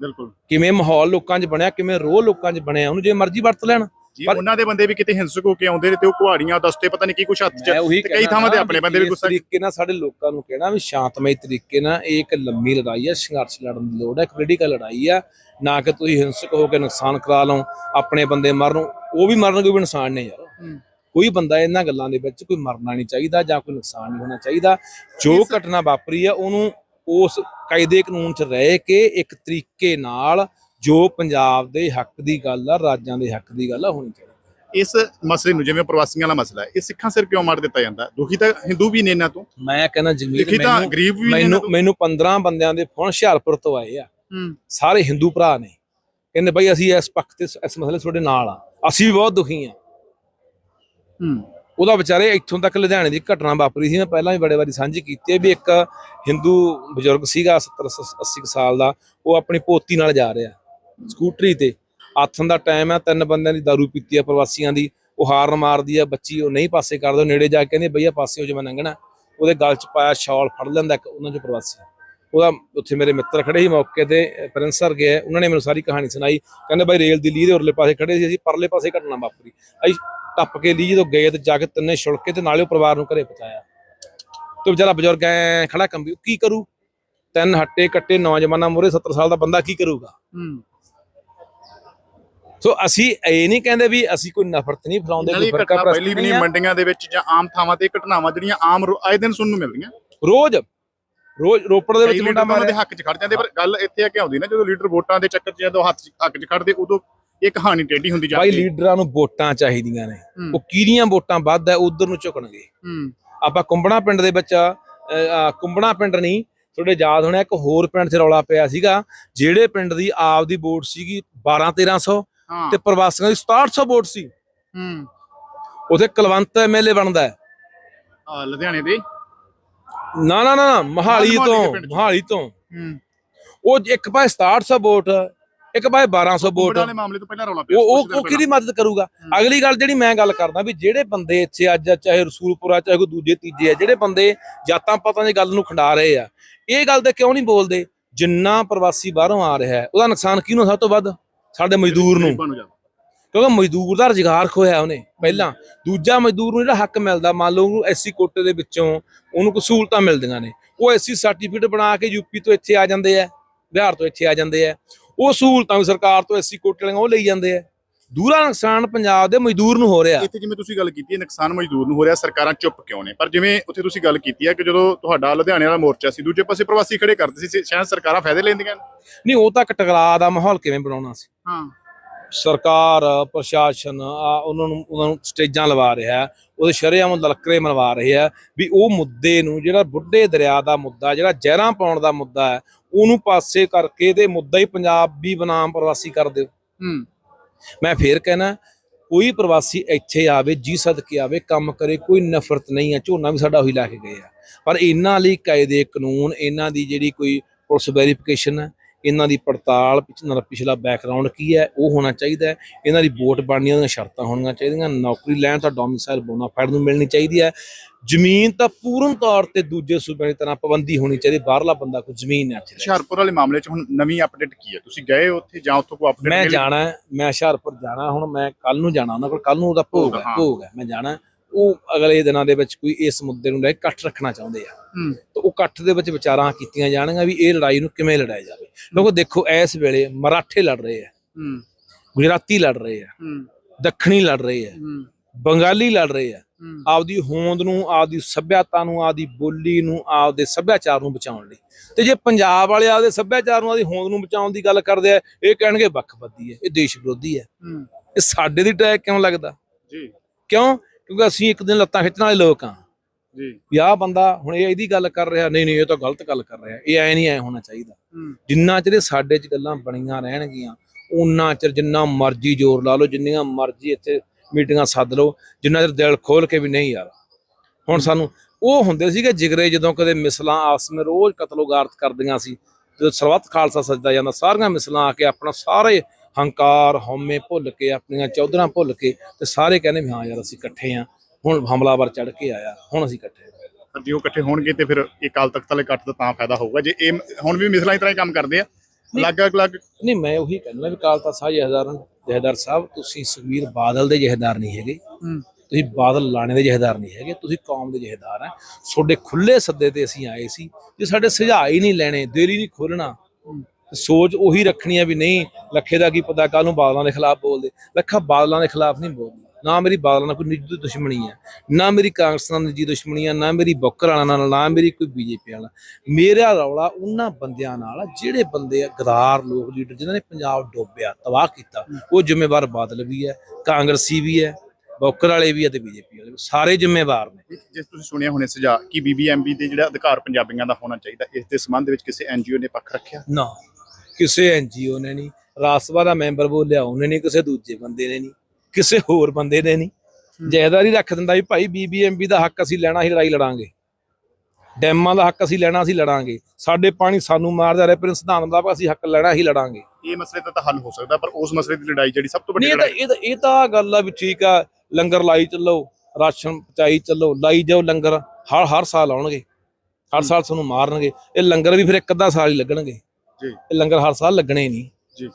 B: ਬਿਲਕੁਲ।
A: ਕਿਵੇਂ ਮਾਹੌਲ ਲੋਕਾਂ 'ਚ ਬਣਿਆ ਕਿਵੇਂ ਰੋਹ ਲੋਕਾਂ 'ਚ ਬਣਿਆ ਉਹਨੂੰ ਜੇ ਮਰਜ਼ੀ ਵਰਤ ਲੈਣ।
B: ਜੀ ਉਹਨਾਂ ਦੇ ਬੰਦੇ ਵੀ ਕਿਤੇ ਹਿੰਸਕ ਹੋ ਕੇ ਆਉਂਦੇ ਨੇ ਤੇ ਉਹ ਕੁਹਾੜੀਆਂ ਦਸਤੇ ਪਤਾ ਨਹੀਂ ਕੀ ਕੁਛ ਹੱਥ 'ਚ ਤੇ ਕਈ ਥਾਵਾਂ ਤੇ ਆਪਣੇ ਬੰਦੇ ਵੀ ਗੁੱਸਾ
A: ਤਰੀਕੇ ਨਾਲ ਸਾਡੇ ਲੋਕਾਂ ਨੂੰ ਕਹਿਣਾ ਵੀ ਸ਼ਾਂਤਮਈ ਤਰੀਕੇ ਨਾਲ ਇਹ ਇੱਕ ਲੰਮੀ ਲੜਾਈ ਹੈ ਸੰਘਰਸ਼ ਲੜਨ ਦੀ ਲੋੜ ਹੈ ਇੱਕ ਪੋਲੀਟੀਕਲ ਲੜਾਈ ਆ ਨਾ ਕਿ ਤੁਸੀਂ ਹਿੰਸਕ ਹੋ ਕੇ ਨੁਕਸਾਨ ਕਰਾ ਲਓ ਆਪਣੇ ਬੰਦੇ ਮਰਨ ਉਹ ਵੀ ਮਰਨ ਕੋਈ ਇਨਸਾਨ ਨੇ ਯਾਰ। ਕੋਈ ਬੰਦਾ ਇਹਨਾਂ ਗੱਲਾਂ ਦੇ ਵਿੱਚ ਕੋਈ ਮਰਨਾ ਨਹੀਂ ਚਾਹੀਦਾ ਜਾਂ ਕੋਈ ਨੁਕਸਾਨ ਨਹੀਂ ਹੋਣਾ ਚਾਹੀਦਾ ਜੋ ਘਟਨਾ ਵਾਪਰੀ ਆ ਉਹਨੂੰ ਉਸ ਕਾਇਦੇ ਕਾਨੂੰਨ 'ਚ ਰਹਿ ਕੇ ਇੱਕ ਤਰੀਕੇ ਨਾਲ ਜੋ ਪੰਜਾਬ ਦੇ ਹੱਕ ਦੀ ਗੱਲ ਆ ਰਾਜਾਂ ਦੇ ਹੱਕ ਦੀ ਗੱਲ ਆ ਹੋਣੀ ਚਾਹੀਦੀ।
B: ਇਸ ਮਸਲੇ ਨੂੰ ਜਿਵੇਂ ਪ੍ਰਵਾਸੀਆਂ ਵਾਲਾ ਮਸਲਾ ਹੈ ਇਹ ਸਿੱਖਾਂ ਸਿਰ ਕਿਉਂ ਮਾਰ ਦਿੱਤਾ ਜਾਂਦਾ? ਦੁਖੀ ਤਾਂ ਹਿੰਦੂ ਵੀ ਨੇ ਇਹਨਾਂ ਤੋਂ।
A: ਮੈਂ ਕਹਿੰਦਾ
B: ਤਾਂ
A: ਮੈਨੂੰ
B: ਗਰੀਬ ਵੀ
A: ਮੈਨੂੰ ਮੈਨੂੰ 15 ਬੰਦਿਆਂ ਦੇ ਫੋਨ ਹੁਸ਼ਿਆਰਪੁਰ ਤੋਂ ਆਏ ਆ। ਸਾਰੇ ਹਿੰਦੂ ਭਰਾ ਨੇ। ਕਹਿੰਦੇ ਬਈ ਅਸੀਂ ਇਸ ਪੱਖ ਤੇ ਇਸ ਮਸਲੇ ਤੁਹਾਡੇ ਨਾਲ ਆ। ਅਸੀਂ ਵੀ ਬਹੁਤ ਦੁਖੀ ਆ। ਉਹਦਾ ਵਿਚਾਰੇ ਇੱਥੋਂ ਤੱਕ ਲੁਧਿਆਣੇ ਦੀ ਘਟਨਾ ਵਾਪਰੀ ਸੀ। ਮੈਂ ਪਹਿਲਾਂ ਵੀ ਬੜੇ ਵਾਰੀ ਸਾਂਝੀ ਕੀਤੀ ਵੀ ਇੱਕ ਹਿੰਦੂ ਬਜ਼ੁਰਗ ਸੀਗਾ 70 80 ਕੁ ਸਾਲ ਦਾ। ਉਹ ਆਪਣੀ ਪੋਤੀ ਨਾਲ ਜਾ ਰਿਹਾ। ਸਕੂਟਰੀ ਤੇ। ਆਥਨ ਦਾ ਟਾਈਮ ਹੈ ਤਿੰਨ ਬੰਦਿਆਂ ਦੀ ਦਾਰੂ ਪੀਤੀ ਆ, ਪ੍ਰਵਾਸੀਆਂ ਦੀ। ਉਹ ਹਾਰਨ ਮਾਰਦੀ ਆ, ਬੱਚੀ ਉਹ ਨਹੀਂ ਪਾਸੇ ਕਰਦੇ ਨੇੜੇ ਜਾ ਕੇ ਕਹਿੰਦੇ ਭਈਆ, ਪਾਸੇ ਹੋ ਜਾ, ਮੈਂ ਲੰਘਣਾ। ਉਹਦੇ ਗਲ 'ਚ ਪਾਇਆ ਸ਼ਾਲ, ਫੜ ਲੈਂਦਾ ਇੱਕ, ਉਹਨਾਂ 'ਚੋਂ ਪ੍ਰਵਾਸੀ। ਉਹਦਾ ਉੱਥੇ ਮੇਰੇ ਮਿੱਤਰ ਖੜੇ ਸੀ ਮੌਕੇ ਤੇ ਪ੍ਰਿੰਸ ਸਰ ਗਏ, ਉਹਨਾਂ ਨੇ ਮੈਨੂੰ ਸਾਰੀ ਕਹਾਣੀ ਸੁਣਾਈ। ਕਹਿੰਦੇ ਬਾਈ ਰੇਲ ਦੀ ਲੀਹ ਦੇ ਉਰਲੇ ਪਾਸੇ ਖੜੇ ਸੀ ਅਸੀਂ, ਪਰਲੇ ਪਾਸੇ ਘਟਨਾ ਵਾਪਰੀ। ਅਸੀਂ ਟੱਪ ਕੇ ਲੀਹ ਜਦੋਂ ਗਏ ਤੇ ਜਾ ਕੇ ਤਿੰਨੇ ਛੁਲਕੇ ਤੇ ਨਾਲੇ ਉਹ ਪਰਿਵਾਰ ਨੂੰ ਘਰੇ ਪਹੁੰਚਾਇਆ। ਤੇ ਵਿਚਾਰਾ ਬਜ਼ੁਰਗ ਐ ਖੜਾ ਕੰਬੀ ਕੀ ਕਰੂ? ਤਿੰਨ ਹੱਟੇ ਕੱਟੇ ਨੌਜਵਾਨਾਂ ਮੂਹਰੇ 70 ਸਾਲ ਦਾ ਬੰਦਾ ਕੀ ਕਰੂਗਾ? ਸੋ ਅਸੀਂ ਇਹ ਨਹੀਂ ਕਹਿੰਦੇ ਵੀ ਅਸੀਂ ਕੋਈ ਨਫ਼ਰਤ ਨਹੀਂ ਫੈਲਾਉਂਦੇ ਕੋਈ ਫਰਕਾ
B: ਘਟਨਾ ਪਹਿਲੀ ਵੀ
A: ਪ੍ਰਸਤੀ
B: ਨਹੀਂ। ਮੰਡੀਆਂ ਦੇ ਵਿੱਚ ਜਾਂ ਆਮ ਥਾਵਾਂ ਤੇ ਘਟਨਾਵਾਂ ਜਿਹੜੀਆਂ ਆਮ ਆਏ ਦਿਨ ਸੁਣਨ ਨੂੰ ਮਿਲਦੀਆਂ।
A: ਰੋਜ਼ ਰੋਜ਼ ਰੋਪੜ ਦੇ ਵਿੱਚ ਮੁੰਡਾ
B: ਉਹਨਾਂ ਦੇ
A: ਮਾਰਿਆ।
B: ਹੱਕ 'ਚ ਖੜ ਜਾਂਦੇ ਪਰ ਗੱਲ ਇੱਥੇ ਆ ਕਿ ਆਉਂਦੀ ਨਾ ਜਦੋਂ ਲੀਡਰ ਵੋਟਾਂ ਦੇ ਚੱਕਰ 'ਚ ਜਦੋਂ ਹੱਥ 'ਚ- ਹੱਕ 'ਚ ਖੜਦੇ ਉਦੋਂ ਇਹ ਕਹਾਣੀ ਟੇਢੀ ਹੁੰਦੀ ਜਾਂਦੀ
A: ਲੀਡਰਾਂ ਨੂੰ ਵੋਟਾਂ ਚਾਹੀਦੀਆਂ ਨੇ।
B: ਹੂੰ,
A: ਉਹ ਕਿਹਦੀਆਂ ਵੋਟਾਂ ਵੱਧ ਹੈ ਉਧਰ ਨੂੰ ਝੁਕਣਗੇ।
B: ਹੂੰ,
A: ਆਪਾਂ ਕੁੰਬੜਾ ਪਿੰਡ ਦੇ ਵਿੱਚ ਕੁੰਬੜਾ ਪਿੰਡ ਨਹੀਂ ਤੁਹਾਡੇ ਯਾਦ ਹੋਣਾ ਇੱਕ ਹੋਰ ਪਿੰਡ 'ਚ ਰੌਲਾ ਪਿਆ ਸੀਗਾ ਜਿਹੜੇ ਪਿੰਡ ਦੀ ਆਪ ਦੀ ਵੋਟ ਸੀਗੀ 12 1300
B: ਹਾਂ
A: ਤੇ ਪ੍ਰਵਾਸੀਆਂ ਦੀ 6700 ਵੋਟ ਸੀ।
B: ਹੂੰ।
A: ਉਥੇ ਕੁਲਵੰਤ ਐਮਐਲਏ ਬਣਦਾ ਹੈ।
B: ਆ, ਲੁਧਿਆਣੇ ਦੇ?
A: ਨਾ ਨਾ ਨਾ ਮਹਾਲੀ ਤੋਂ। ਮਹਾਲੀ ਤੋਂ।
B: ਹੂੰ।
A: ਉਹ ਇੱਕ ਪਾਸੇ 6700 ਵੋਟ ਇੱਕ ਪਾਸੇ 1200 ਵੋਟ।
B: ਵਾਲੇ ਮਾਮਲੇ ਤੋਂ ਪਹਿਲਾਂ ਰੌਲਾ ਪਿਆ
A: ਉਹ ਉਹ ਕਿਹਦੀ ਮਦਦ ਕਰੂਗਾ? ਅਗਲੀ ਗੱਲ ਜਿਹੜੀ ਮੈਂ ਗੱਲ ਕਰਦਾ ਵੀ ਜਿਹੜੇ ਬੰਦੇ ਇੱਥੇ ਅੱਜ ਚਾਹੇ ਰਸੂਲਪੁਰਾ ਚਾਹੇ ਕੋਈ ਦੂਜੇ ਤੀਜੇ ਆ ਜਿਹੜੇ ਬੰਦੇ ਜਾਤਾਂ ਪਾਤਾਂ ਦੀ ਗੱਲ ਨੂੰ ਖੰਡਾ ਰਹੇ ਆ ਇਹ ਗੱਲ ਤੇ ਕਿਉਂ ਨਹੀਂ ਬੋਲਦੇ? ਜਿੰਨਾ ਪ੍ਰਵਾਸੀ ਬਾਹਰੋਂ ਆ ਰਿਹਾ ਉਹਦਾ ਨੁਕਸਾਨ ਕਿਹਨੂੰ ਸਭ ਤੋਂ ਵੱਧ? ਸਾਡੇ ਮਜ਼ਦੂਰ ਨੂੰ।
B: ਗਰੀਬਾਂ ਨੂੰ ਜ਼ਿਆਦਾ।
A: ਕਿਉਂਕਿ ਮਜ਼ਦੂਰ ਦਾ ਰੁਜ਼ਗਾਰ ਖੋਇਆ ਉਹਨੇ ਪਹਿਲਾਂ। ਦੂਜਾ ਮਜ਼ਦੂਰ ਨੂੰ ਜਿਹੜਾ ਹੱਕ ਮਿਲਦਾ ਮੰਨ ਲਓ ਉਹਨੂੰ ਐਸੀ ਕੋਟੇ ਦੇ ਵਿੱਚੋਂ ਉਹਨੂੰ ਕੋਈ ਸਹੂਲਤਾਂ ਮਿਲਦੀਆਂ ਨੇ। ਉਹ ਐਸੀ ਸਰਟੀਫਿਕੇਟ ਬਣਾ ਕੇ ਯੂਪੀ ਤੋਂ ਇੱਥੇ ਆ ਜਾਂਦੇ ਆ ਬਿਹਾਰ ਤੋਂ ਇੱਥੇ ਆ ਜਾਂਦੇ ਆ। ਉਹ ਸਹੂਲਤਾਂ ਵੀ ਸਰਕਾਰ ਤੋਂ ਐਸੀ ਕੋਟੇ ਵਾਲੀਆਂ ਉਹ ਲਈ ਜਾਂਦੇ ਆ। ਦੂਰਾ ਨੁਕਸਾਨ ਪੰਜਾਬ ਦੇ ਮਜ਼ਦੂਰ ਨੂੰ ਹੋ ਰਿਹਾ।
B: ਇੱਥੇ ਜਿਵੇਂ ਤੁਸੀਂ ਗੱਲ ਕੀਤੀ ਹੈ ਨੁਕਸਾਨ ਮਜ਼ਦੂਰ ਨੂੰ ਹੋ ਰਿਹਾ ਸਰਕਾਰਾਂ ਚੁੱਪ ਕਿਉਂ ਨੇ? ਪਰ ਜਿਵੇਂ ਉੱਥੇ ਤੁਸੀਂ ਗੱਲ ਕੀਤੀ ਹੈ ਕਿ ਜਦੋਂ ਤੁਹਾਡਾ ਲੁਧਿਆਣੇ ਵਾਲਾ ਮੋਰਚਾ ਸੀ ਦੂਜੇ ਪਾਸੇ ਪ੍ਰਵਾਸੀ ਖੜੇ ਕਰਦੇ ਸੀ ਸ਼ਾਇਦ ਸਰਕਾਰਾਂ ਫਾਇਦੇ ਲੈਂਦੀਆਂ
A: ਨਹੀਂ ਉਹ ਤਾਂ ਟਕਰਾਅ ਦਾ ਮਾਹੌਲ ਕਿਵੇਂ ਬਣਾਉਣਾ ਸੀ?
B: ਹਾਂ।
A: ਸਰਕਾਰ ਪ੍ਰਸ਼ਾਸਨ ਆ ਉਹਨਾਂ ਨੂੰ ਉਹਨਾਂ ਨੂੰ ਸਟੇਜਾਂ ਲਵਾ ਰਿਹਾ ਉਹਦੇ ਸ਼ਰੇਆਮ ਲਲਕਰੇ ਮਰਵਾ ਰਹੇ ਆ ਵੀ ਉਹ ਮੁੱਦੇ ਨੂੰ ਜਿਹੜਾ ਬੁੱਢੇ ਦਰਿਆ ਦਾ ਮੁੱਦਾ ਜਿਹੜਾ ਜ਼ਹਿਰਾਂ ਪਾਉਣ ਦਾ ਮੁੱਦਾ ਹੈ ਉਹਨੂੰ ਪਾਸੇ ਕਰਕੇ ਤੇ ਮੁੱਦਾ ਹੀ ਪੰਜਾਬੀ ਬਨਾਮ ਪ੍ਰਵਾਸੀ ਕਰ ਦਿਓ।
B: ਹੂੰ।
A: ਮੈਂ ਫੇਰ ਕਹਿਣਾ, ਕੋਈ ਪ੍ਰਵਾਸੀ ਇੱਥੇ ਆਵੇ, ਜੀ ਸਦਕੇ ਆਵੇ, ਕੰਮ ਕਰੇ, ਕੋਈ ਨਫ਼ਰਤ ਨਹੀਂ ਹੈ, ਝੋਨਾ ਵੀ ਸਾਡਾ ਉਹੀ ਲਾ ਕੇ ਗਏ ਆ। ਪਰ ਇਹਨਾਂ ਲਈ ਕਾਇਦੇ ਕਾਨੂੰਨ, ਇਹਨਾਂ ਦੀ ਜਿਹੜੀ ਕੋਈ ਪੁਲਿਸ ਵੈਰੀਫਿਕੇਸ਼ਨ ਹੈ ਇਹਨਾਂ ਦੀ ਪੜਤਾਲ ਪਿਛਲਾ ਪਿਛਲਾ ਬੈਕਗ੍ਰਾਉਂਡ ਕੀ ਹੈ ਉਹ ਹੋਣਾ ਚਾਹੀਦਾ ਹੈ। ਇਹਨਾਂ ਦੀ ਵੋਟ ਬਣਨੀਆਂ ਉਹਦੀਆਂ ਸ਼ਰਤਾਂ ਹੋਣੀਆਂ ਚਾਹੀਦੀਆਂ। ਨੌਕਰੀ ਲੈਣ ਤਾਂ ਡੋਮਿਸਾਈਲ ਬੋਨਾਫਾਈਡ ਨੂੰ ਮਿਲਣੀ ਚਾਹੀਦੀ ਹੈ। ਜ਼ਮੀਨ ਤਾਂ ਪੂਰਨ ਤੌਰ ਤੇ ਦੂਜੇ ਸੂਬਿਆਂ ਦੀ ਤਰ੍ਹਾਂ ਪਾਬੰਦੀ ਹੋਣੀ ਚਾਹੀਦੀ ਬਾਹਰਲਾ ਬੰਦਾ ਕੋਈ ਜ਼ਮੀਨ ਹੈ ਇੱਥੇ
B: ਹੁਸ਼ਿਆਰਪੁਰ ਵਾਲੇ ਮਾਮਲੇ 'ਚ ਹੁਣ ਨਵੀਂ ਅਪਡੇਟ ਕੀ ਹੈ? ਤੁਸੀਂ ਗਏ ਹੋ ਉੱਥੇ ਜਾਂ ਉੱਥੋਂ ਕੋਈ ਅਪਡੇਟ
A: ਮੈਂ ਜਾਣਾ ਮੈਂ ਹੁਸ਼ਿਆਰਪੁਰ ਜਾਣਾ ਹੁਣ ਮੈਂ ਕੱਲ ਨੂੰ ਜਾਣਾ ਉਹਨਾਂ ਕੋਲ ਕੱਲ ਨੂੰ ਉਹਦਾ ਭੋਗ ਹਾਂ। ਭੋਗ ਹੈ। ਮੈਂ ਜਾਣਾ ਉਹ ਅਗਲੇ ਦਿਨਾਂ ਦੇ ਵਿੱਚ ਕੋਈ ਇਸ ਮੁੱਦੇ ਨੂੰ ਲੈ ਕੇ ਇਕੱਠ ਰੱਖਣਾ ਚਾਹੁੰਦੇ ਆ।
B: ਹੂੰ।
A: ਤੇ ਉਹ ਇਕੱਠ ਦੇ ਵਿੱਚ ਵਿਚਾਰਾਂ ਕੀਤੀਆਂ ਜਾਣਗੀਆਂ ਵੀ ਇਹ ਲੜਾਈ ਨੂੰ ਕਿਵੇਂ ਲੜਾਇਆ ਜਾਵੇ। ਲੋਕੋ ਦੇਖੋ ਇਸ ਵੇਲੇ ਮਰਾਠੇ ਲੜ ਰਹੇ ਆ।
B: ਹੂੰ।
A: ਗੁਜਰਾਤੀ ਲੜ ਰਹੇ ਆ।
B: ਹੂੰ।
A: ਦੱਖਣੀ ਲੜ ਰਹੇ ਆ।
B: ਹੂੰ।
A: ਬੰਗਾਲੀ ਲੜ ਰਹੇ ਆ।
B: ਹੂੰ।
A: ਆਪਦੀ ਹੋਂਦ ਨੂੰ ਆਪਦੀ ਸੱਭਿਅਤਾ ਨੂੰ ਆਪਦੀ ਬੋਲੀ ਨੂੰ ਆਪਦੇ ਸੱਭਿਆਚਾਰ ਨੂੰ ਬਚਾਉਣ ਲਈ। ਤੇ ਜੇ ਪੰਜਾਬ ਵਾਲੇ ਆਪਦੇ ਸੱਭਿਆਚਾਰ ਨੂੰ ਆਪਦੀ ਹੋਂਦ ਨੂੰ ਬਚਾਉਣ ਦੀ ਗੱਲ ਕਰਦੇ ਆ ਇਹ ਕਹਿਣਗੇ ਵੱਖਬੱਦੀ ਹੈ ਇਹ ਦੇਸ਼ ਵਿਰੋਧੀ ਹੈ।
B: ਹੂੰ।
A: ਇਹ ਸਾਡੇ ਦੀ ਟਰੈਕ ਕਿਉਂ ਲੱਗਦਾ?
B: ਜੀ।
A: ਕਿਉਂ? ਕਿਉਂਕਿ ਅਸੀਂ ਇੱਕ ਦਿਨ ਲੱਤਾਂ ਖਿੱਚਣ ਵਾਲੇ ਲੋਕ ਆ
B: ਜੀ।
A: ਵੀ ਆਹ ਬੰਦਾ ਹੁਣ ਇਹ ਇਹਦੀ ਗੱਲ ਕਰ ਰਿਹਾ ਨਹੀਂ ਨਹੀਂ ਇਹ ਤਾਂ ਗਲਤ ਗੱਲ ਕਰ ਰਿਹਾ। ਇਹ ਐ ਨਹੀਂ ਐ ਹੋਣਾ ਚਾਹੀਦਾ। ਜਿੰਨਾ ਚਿਰ ਇਹ ਸਾਡੇ 'ਚ ਗੱਲਾਂ ਬਣੀਆਂ ਰਹਿਣਗੀਆਂ ਉਨਾ ਚਿਰ ਜਿੰਨਾ ਮਰਜ਼ੀ ਜ਼ੋਰ ਲਾ ਲਓ ਜਿੰਨੀਆਂ ਮਰਜ਼ੀ ਇੱਥੇ ਮੀਟਿੰਗਾਂ ਸੱਦ ਲਓ ਜਿੰਨਾ ਚਿਰ ਦਿਲ ਖੋਲ ਕੇ ਵੀ ਨਹੀਂ ਯਾਰ। ਹੁਣ ਸਾਨੂੰ ਉਹ ਹੁੰਦੇ ਸੀਗੇ ਜਿਗਰੇ ਜਦੋਂ ਕਦੇ ਮਿਸਲਾਂ ਆਪਸ ਵਿੱਚ ਰੋਜ਼ ਕਤਲੋਗਾਰਤ ਕਰਦੀਆਂ ਸੀ ਜਦੋਂ ਸਰਬੱਤ ਖਾਲਸਾ ਸਜਦਾ ਜਾਂਦਾ ਸਾਰੀਆਂ ਮਿਸਲਾਂ ਆ ਕੇ ਆਪਣਾ ਸਾਰੇ ਹੰਕਾਰ ਹਉਮੈ ਭੁੱਲ ਕੇ ਆਪਣੀਆਂ ਚੌਧਰਾਂ ਭੁੱਲ ਕੇ ਤੇ ਸਾਰੇ ਕਹਿੰਦੇ ਵੀ ਹਾਂ ਯਾਰ ਅਸੀਂ ਇਕੱਠੇ ਆ ਹੁਣ ਹਮਲਾਵਰ ਚੜ ਕੇ ਆਇਆ ਹੁਣ ਅਸੀਂ ਇਕੱਠੇ
B: ਜੇ ਉਹ ਇਕੱਠੇ ਹੋਣਗੇ ਤੇ ਫਿਰ ਇਹ ਕਾਲ ਤਖਤ ਵਾਲੇ ਕੱਟ ਦਾ ਤਾਂ ਫਾਇਦਾ ਹੋਊਗਾ। ਜੇ ਇਹ ਹੁਣ ਵੀ ਮਿਸਲਾਂ ਇਸ ਤਰ੍ਹਾਂ ਹੀ ਕੰਮ ਕਰਦੇ ਆ ਅਲੱਗ ਅਲੱਗ।
A: ਨਹੀਂ ਮੈਂ ਉਹੀ ਕਹਿੰਦਾ ਵੀ ਕਾਲ ਤਾਂ ਸਾਹ ਜਹਦਾਰ ਜਹਦਾਰ ਸਾਹਿਬ ਤੁਸੀਂ ਸੁਖਵੀਰ ਬਾਦਲ ਦੇ ਜਹਦਾਰ ਨਹੀਂ ਹੈਗੇ। ਤੁਸੀਂ ਬਾਦਲ ਲਾਣੇ ਦੇ ਜਹਦਾਰ ਨਹੀਂ ਹੈਗੇ ਤੁਸੀਂ ਕੌਮ ਦੇ ਜਹਦਾਰ ਆ। ਤੁਹਾਡੇ ਖੁੱਲੇ ਸੱਦੇ ਤੇ ਅਸੀਂ ਆਏ ਸੀ। ਜੇ ਸਾਡੇ ਸੁਝਾਅ ਹੀ ਨਹੀਂ ਲੈਣੇ ਦਿਲ ਹੀ ਨਹੀਂ ਖੋਲਣਾ ਸੋਚ ਉਹੀ ਰੱਖਣੀ ਆ ਵੀ ਨਹੀਂ ਲੱਖੇ ਦਾ ਕੀ ਪਤਾ ਕੱਲ ਨੂੰ ਬਾਦਲਾਂ ਦੇ ਖਿਲਾਫ ਬੋਲਦੇ। ਲੱਖਾ ਬਾਦਲਾਂ ਦੇ ਖਿਲਾਫ ਨਹੀਂ ਬੋਲਦਾ। ਨਾ ਮੇਰੀ ਬਾਦਲਾਂ ਨਾਲ ਕੋਈ ਨਿੱਜੀ ਦੁਸ਼ਮਣੀ ਹੈ ਨਾ ਮੇਰੀ ਕਾਂਗਰਸ ਨਾਲ ਨਿੱਜੀ ਦੁਸ਼ਮਣੀ ਹੈ ਨਾ ਮੇਰੀ ਬੁੱਕਰ ਵਾਲਾ ਨਾਲ ਨਾ ਮੇਰੀ ਕੋਈ ਬੀਜੇਪੀ ਵਾਲਾ। ਮੇਰਾ ਰੌਲਾ ਉਹਨਾਂ ਬੰਦਿਆਂ ਨਾਲ ਜਿਹੜੇ ਬੰਦੇ ਗਦਾਰ ਲੋਕ ਲੀਡਰ ਜਿਨ੍ਹਾਂ ਨੇ ਪੰਜਾਬ ਡੋਬਿਆ ਤਬਾਹ ਕੀਤਾ ਉਹ ਜ਼ਿੰਮੇਵਾਰ ਬਾਦਲ ਵੀ ਹੈ ਕਾਂਗਰਸੀ ਵੀ ਹੈ ਬੁੱਕਰ ਵਾਲੇ ਵੀ ਹੈ ਤੇ ਬੀਜੇਪੀ ਵਾਲੇ ਵੀ ਸਾਰੇ ਜ਼ਿੰਮੇਵਾਰ ਨੇ।
B: ਜੇ ਤੁਸੀਂ ਸੁਣਿਆ ਹੋਣੇ ਸੁਝਾਅ ਕਿ ਬੀਬੀਐਮਬੀ ਦੇ ਜਿਹੜਾ ਅਧਿਕਾਰ ਪੰਜਾਬੀਆਂ ਦਾ ਹੋਣਾ ਚਾਹੀਦਾ ਇਸ ਦੇ ਸੰਬੰਧ ਵਿੱਚ ਕਿਸੇ ਐਨਜੀਓ ਨੇ ਪੱਖ ਰੱਖਿਆ?
A: ਨਾ। ਕਿਸੇ ਐਨਜੀਓ ਨੇ ਨਹੀਂ ਰਾਜ ਸਭਾ ਦਾ ਮੈਂਬਰ ਬੋਲਿਆ ਉਹਨੇ ਨਹੀਂ ਕਿਸੇ ਦੂਜੇ ਬੰਦੇ ਨੇ ਨਹੀਂ ਕਿਸੇ ਹੋਰ ਬੰਦੇ ਨੇ ਨਹੀਂ। ਜਾਇਦਾਦ ਹੀ ਰੱਖ ਦਿੰਦਾ ਵੀ ਭਾਈ ਬੀਬੀਐਮਬੀ ਦਾ ਹੱਕ ਅਸੀਂ ਲੈਣਾ ਹੀ ਲੜਾਈ ਲੜਾਂਗੇ। ਡੈਮਾਂ ਦਾ ਹੱਕ ਅਸੀਂ ਲੈਣਾ ਅਸੀਂ ਲੜਾਂਗੇ। ਸਾਡੇ ਪਾਣੀ ਸਾਨੂੰ ਮਾਰਦਾ ਰਿਹਾ ਪ੍ਰਿੰਸ ਸਿਧਾਂਤ ਦਾ ਅਸੀਂ ਹੱਕ ਲੈਣਾ ਹੀ ਲੜਾਂਗੇ।
B: ਇਹ ਮਸਲੇ ਦਾ ਤਾਂ ਹੱਲ ਹੋ ਸਕਦਾ ਪਰ ਉਸ ਮਸਲੇ ਦੀ ਲੜਾਈ ਜਿਹੜੀ ਸਭ ਤੋਂ ਵੱਡੀ
A: ਨਹੀਂ ਇਹ ਤਾਂ
B: ਲੜਾਈ
A: ਇਹ ਤਾਂ ਇਹ ਤਾਂ ਗੱਲ ਆ ਵੀ ਠੀਕ ਆ ਲੰਗਰ ਲਾਈ ਚੱਲੋ ਰਾਸ਼ਨ ਪਚਾਈ ਚੱਲੋ ਲਾਈ ਜਾਓ ਲੰਗਰ ਹਰ ਹਰ ਸਾਲ ਆਉਣਗੇ। ਹਰ ਸਾਲ ਸਾਨੂੰ ਮਾਰਨਗੇ। ਇਹ ਲੰਗਰ ਵੀ ਫਿਰ ਇੱਕ ਅੱਧਾ ਸਾਲ ਹੀ ਲੱਗਣਗੇ।
B: ਜੀ।
A: ਇਹ ਲੰਗਰ ਹਰ ਸਾਲ ਲੱਗਣੇ ਨਹੀਂ।
B: ਜੀ।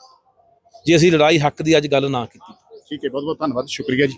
A: ਜੇ ਅਸੀਂ ਲੜਾਈ ਹੱਕ ਦੀ ਅੱਜ ਗੱਲ ਨਾ ਕੀਤੀ।
B: ਠੀਕ ਹੈ ਬਹੁਤ ਬਹੁਤ ਧੰਨਵਾਦ ਸ਼ੁਕਰੀਆ ਜੀ।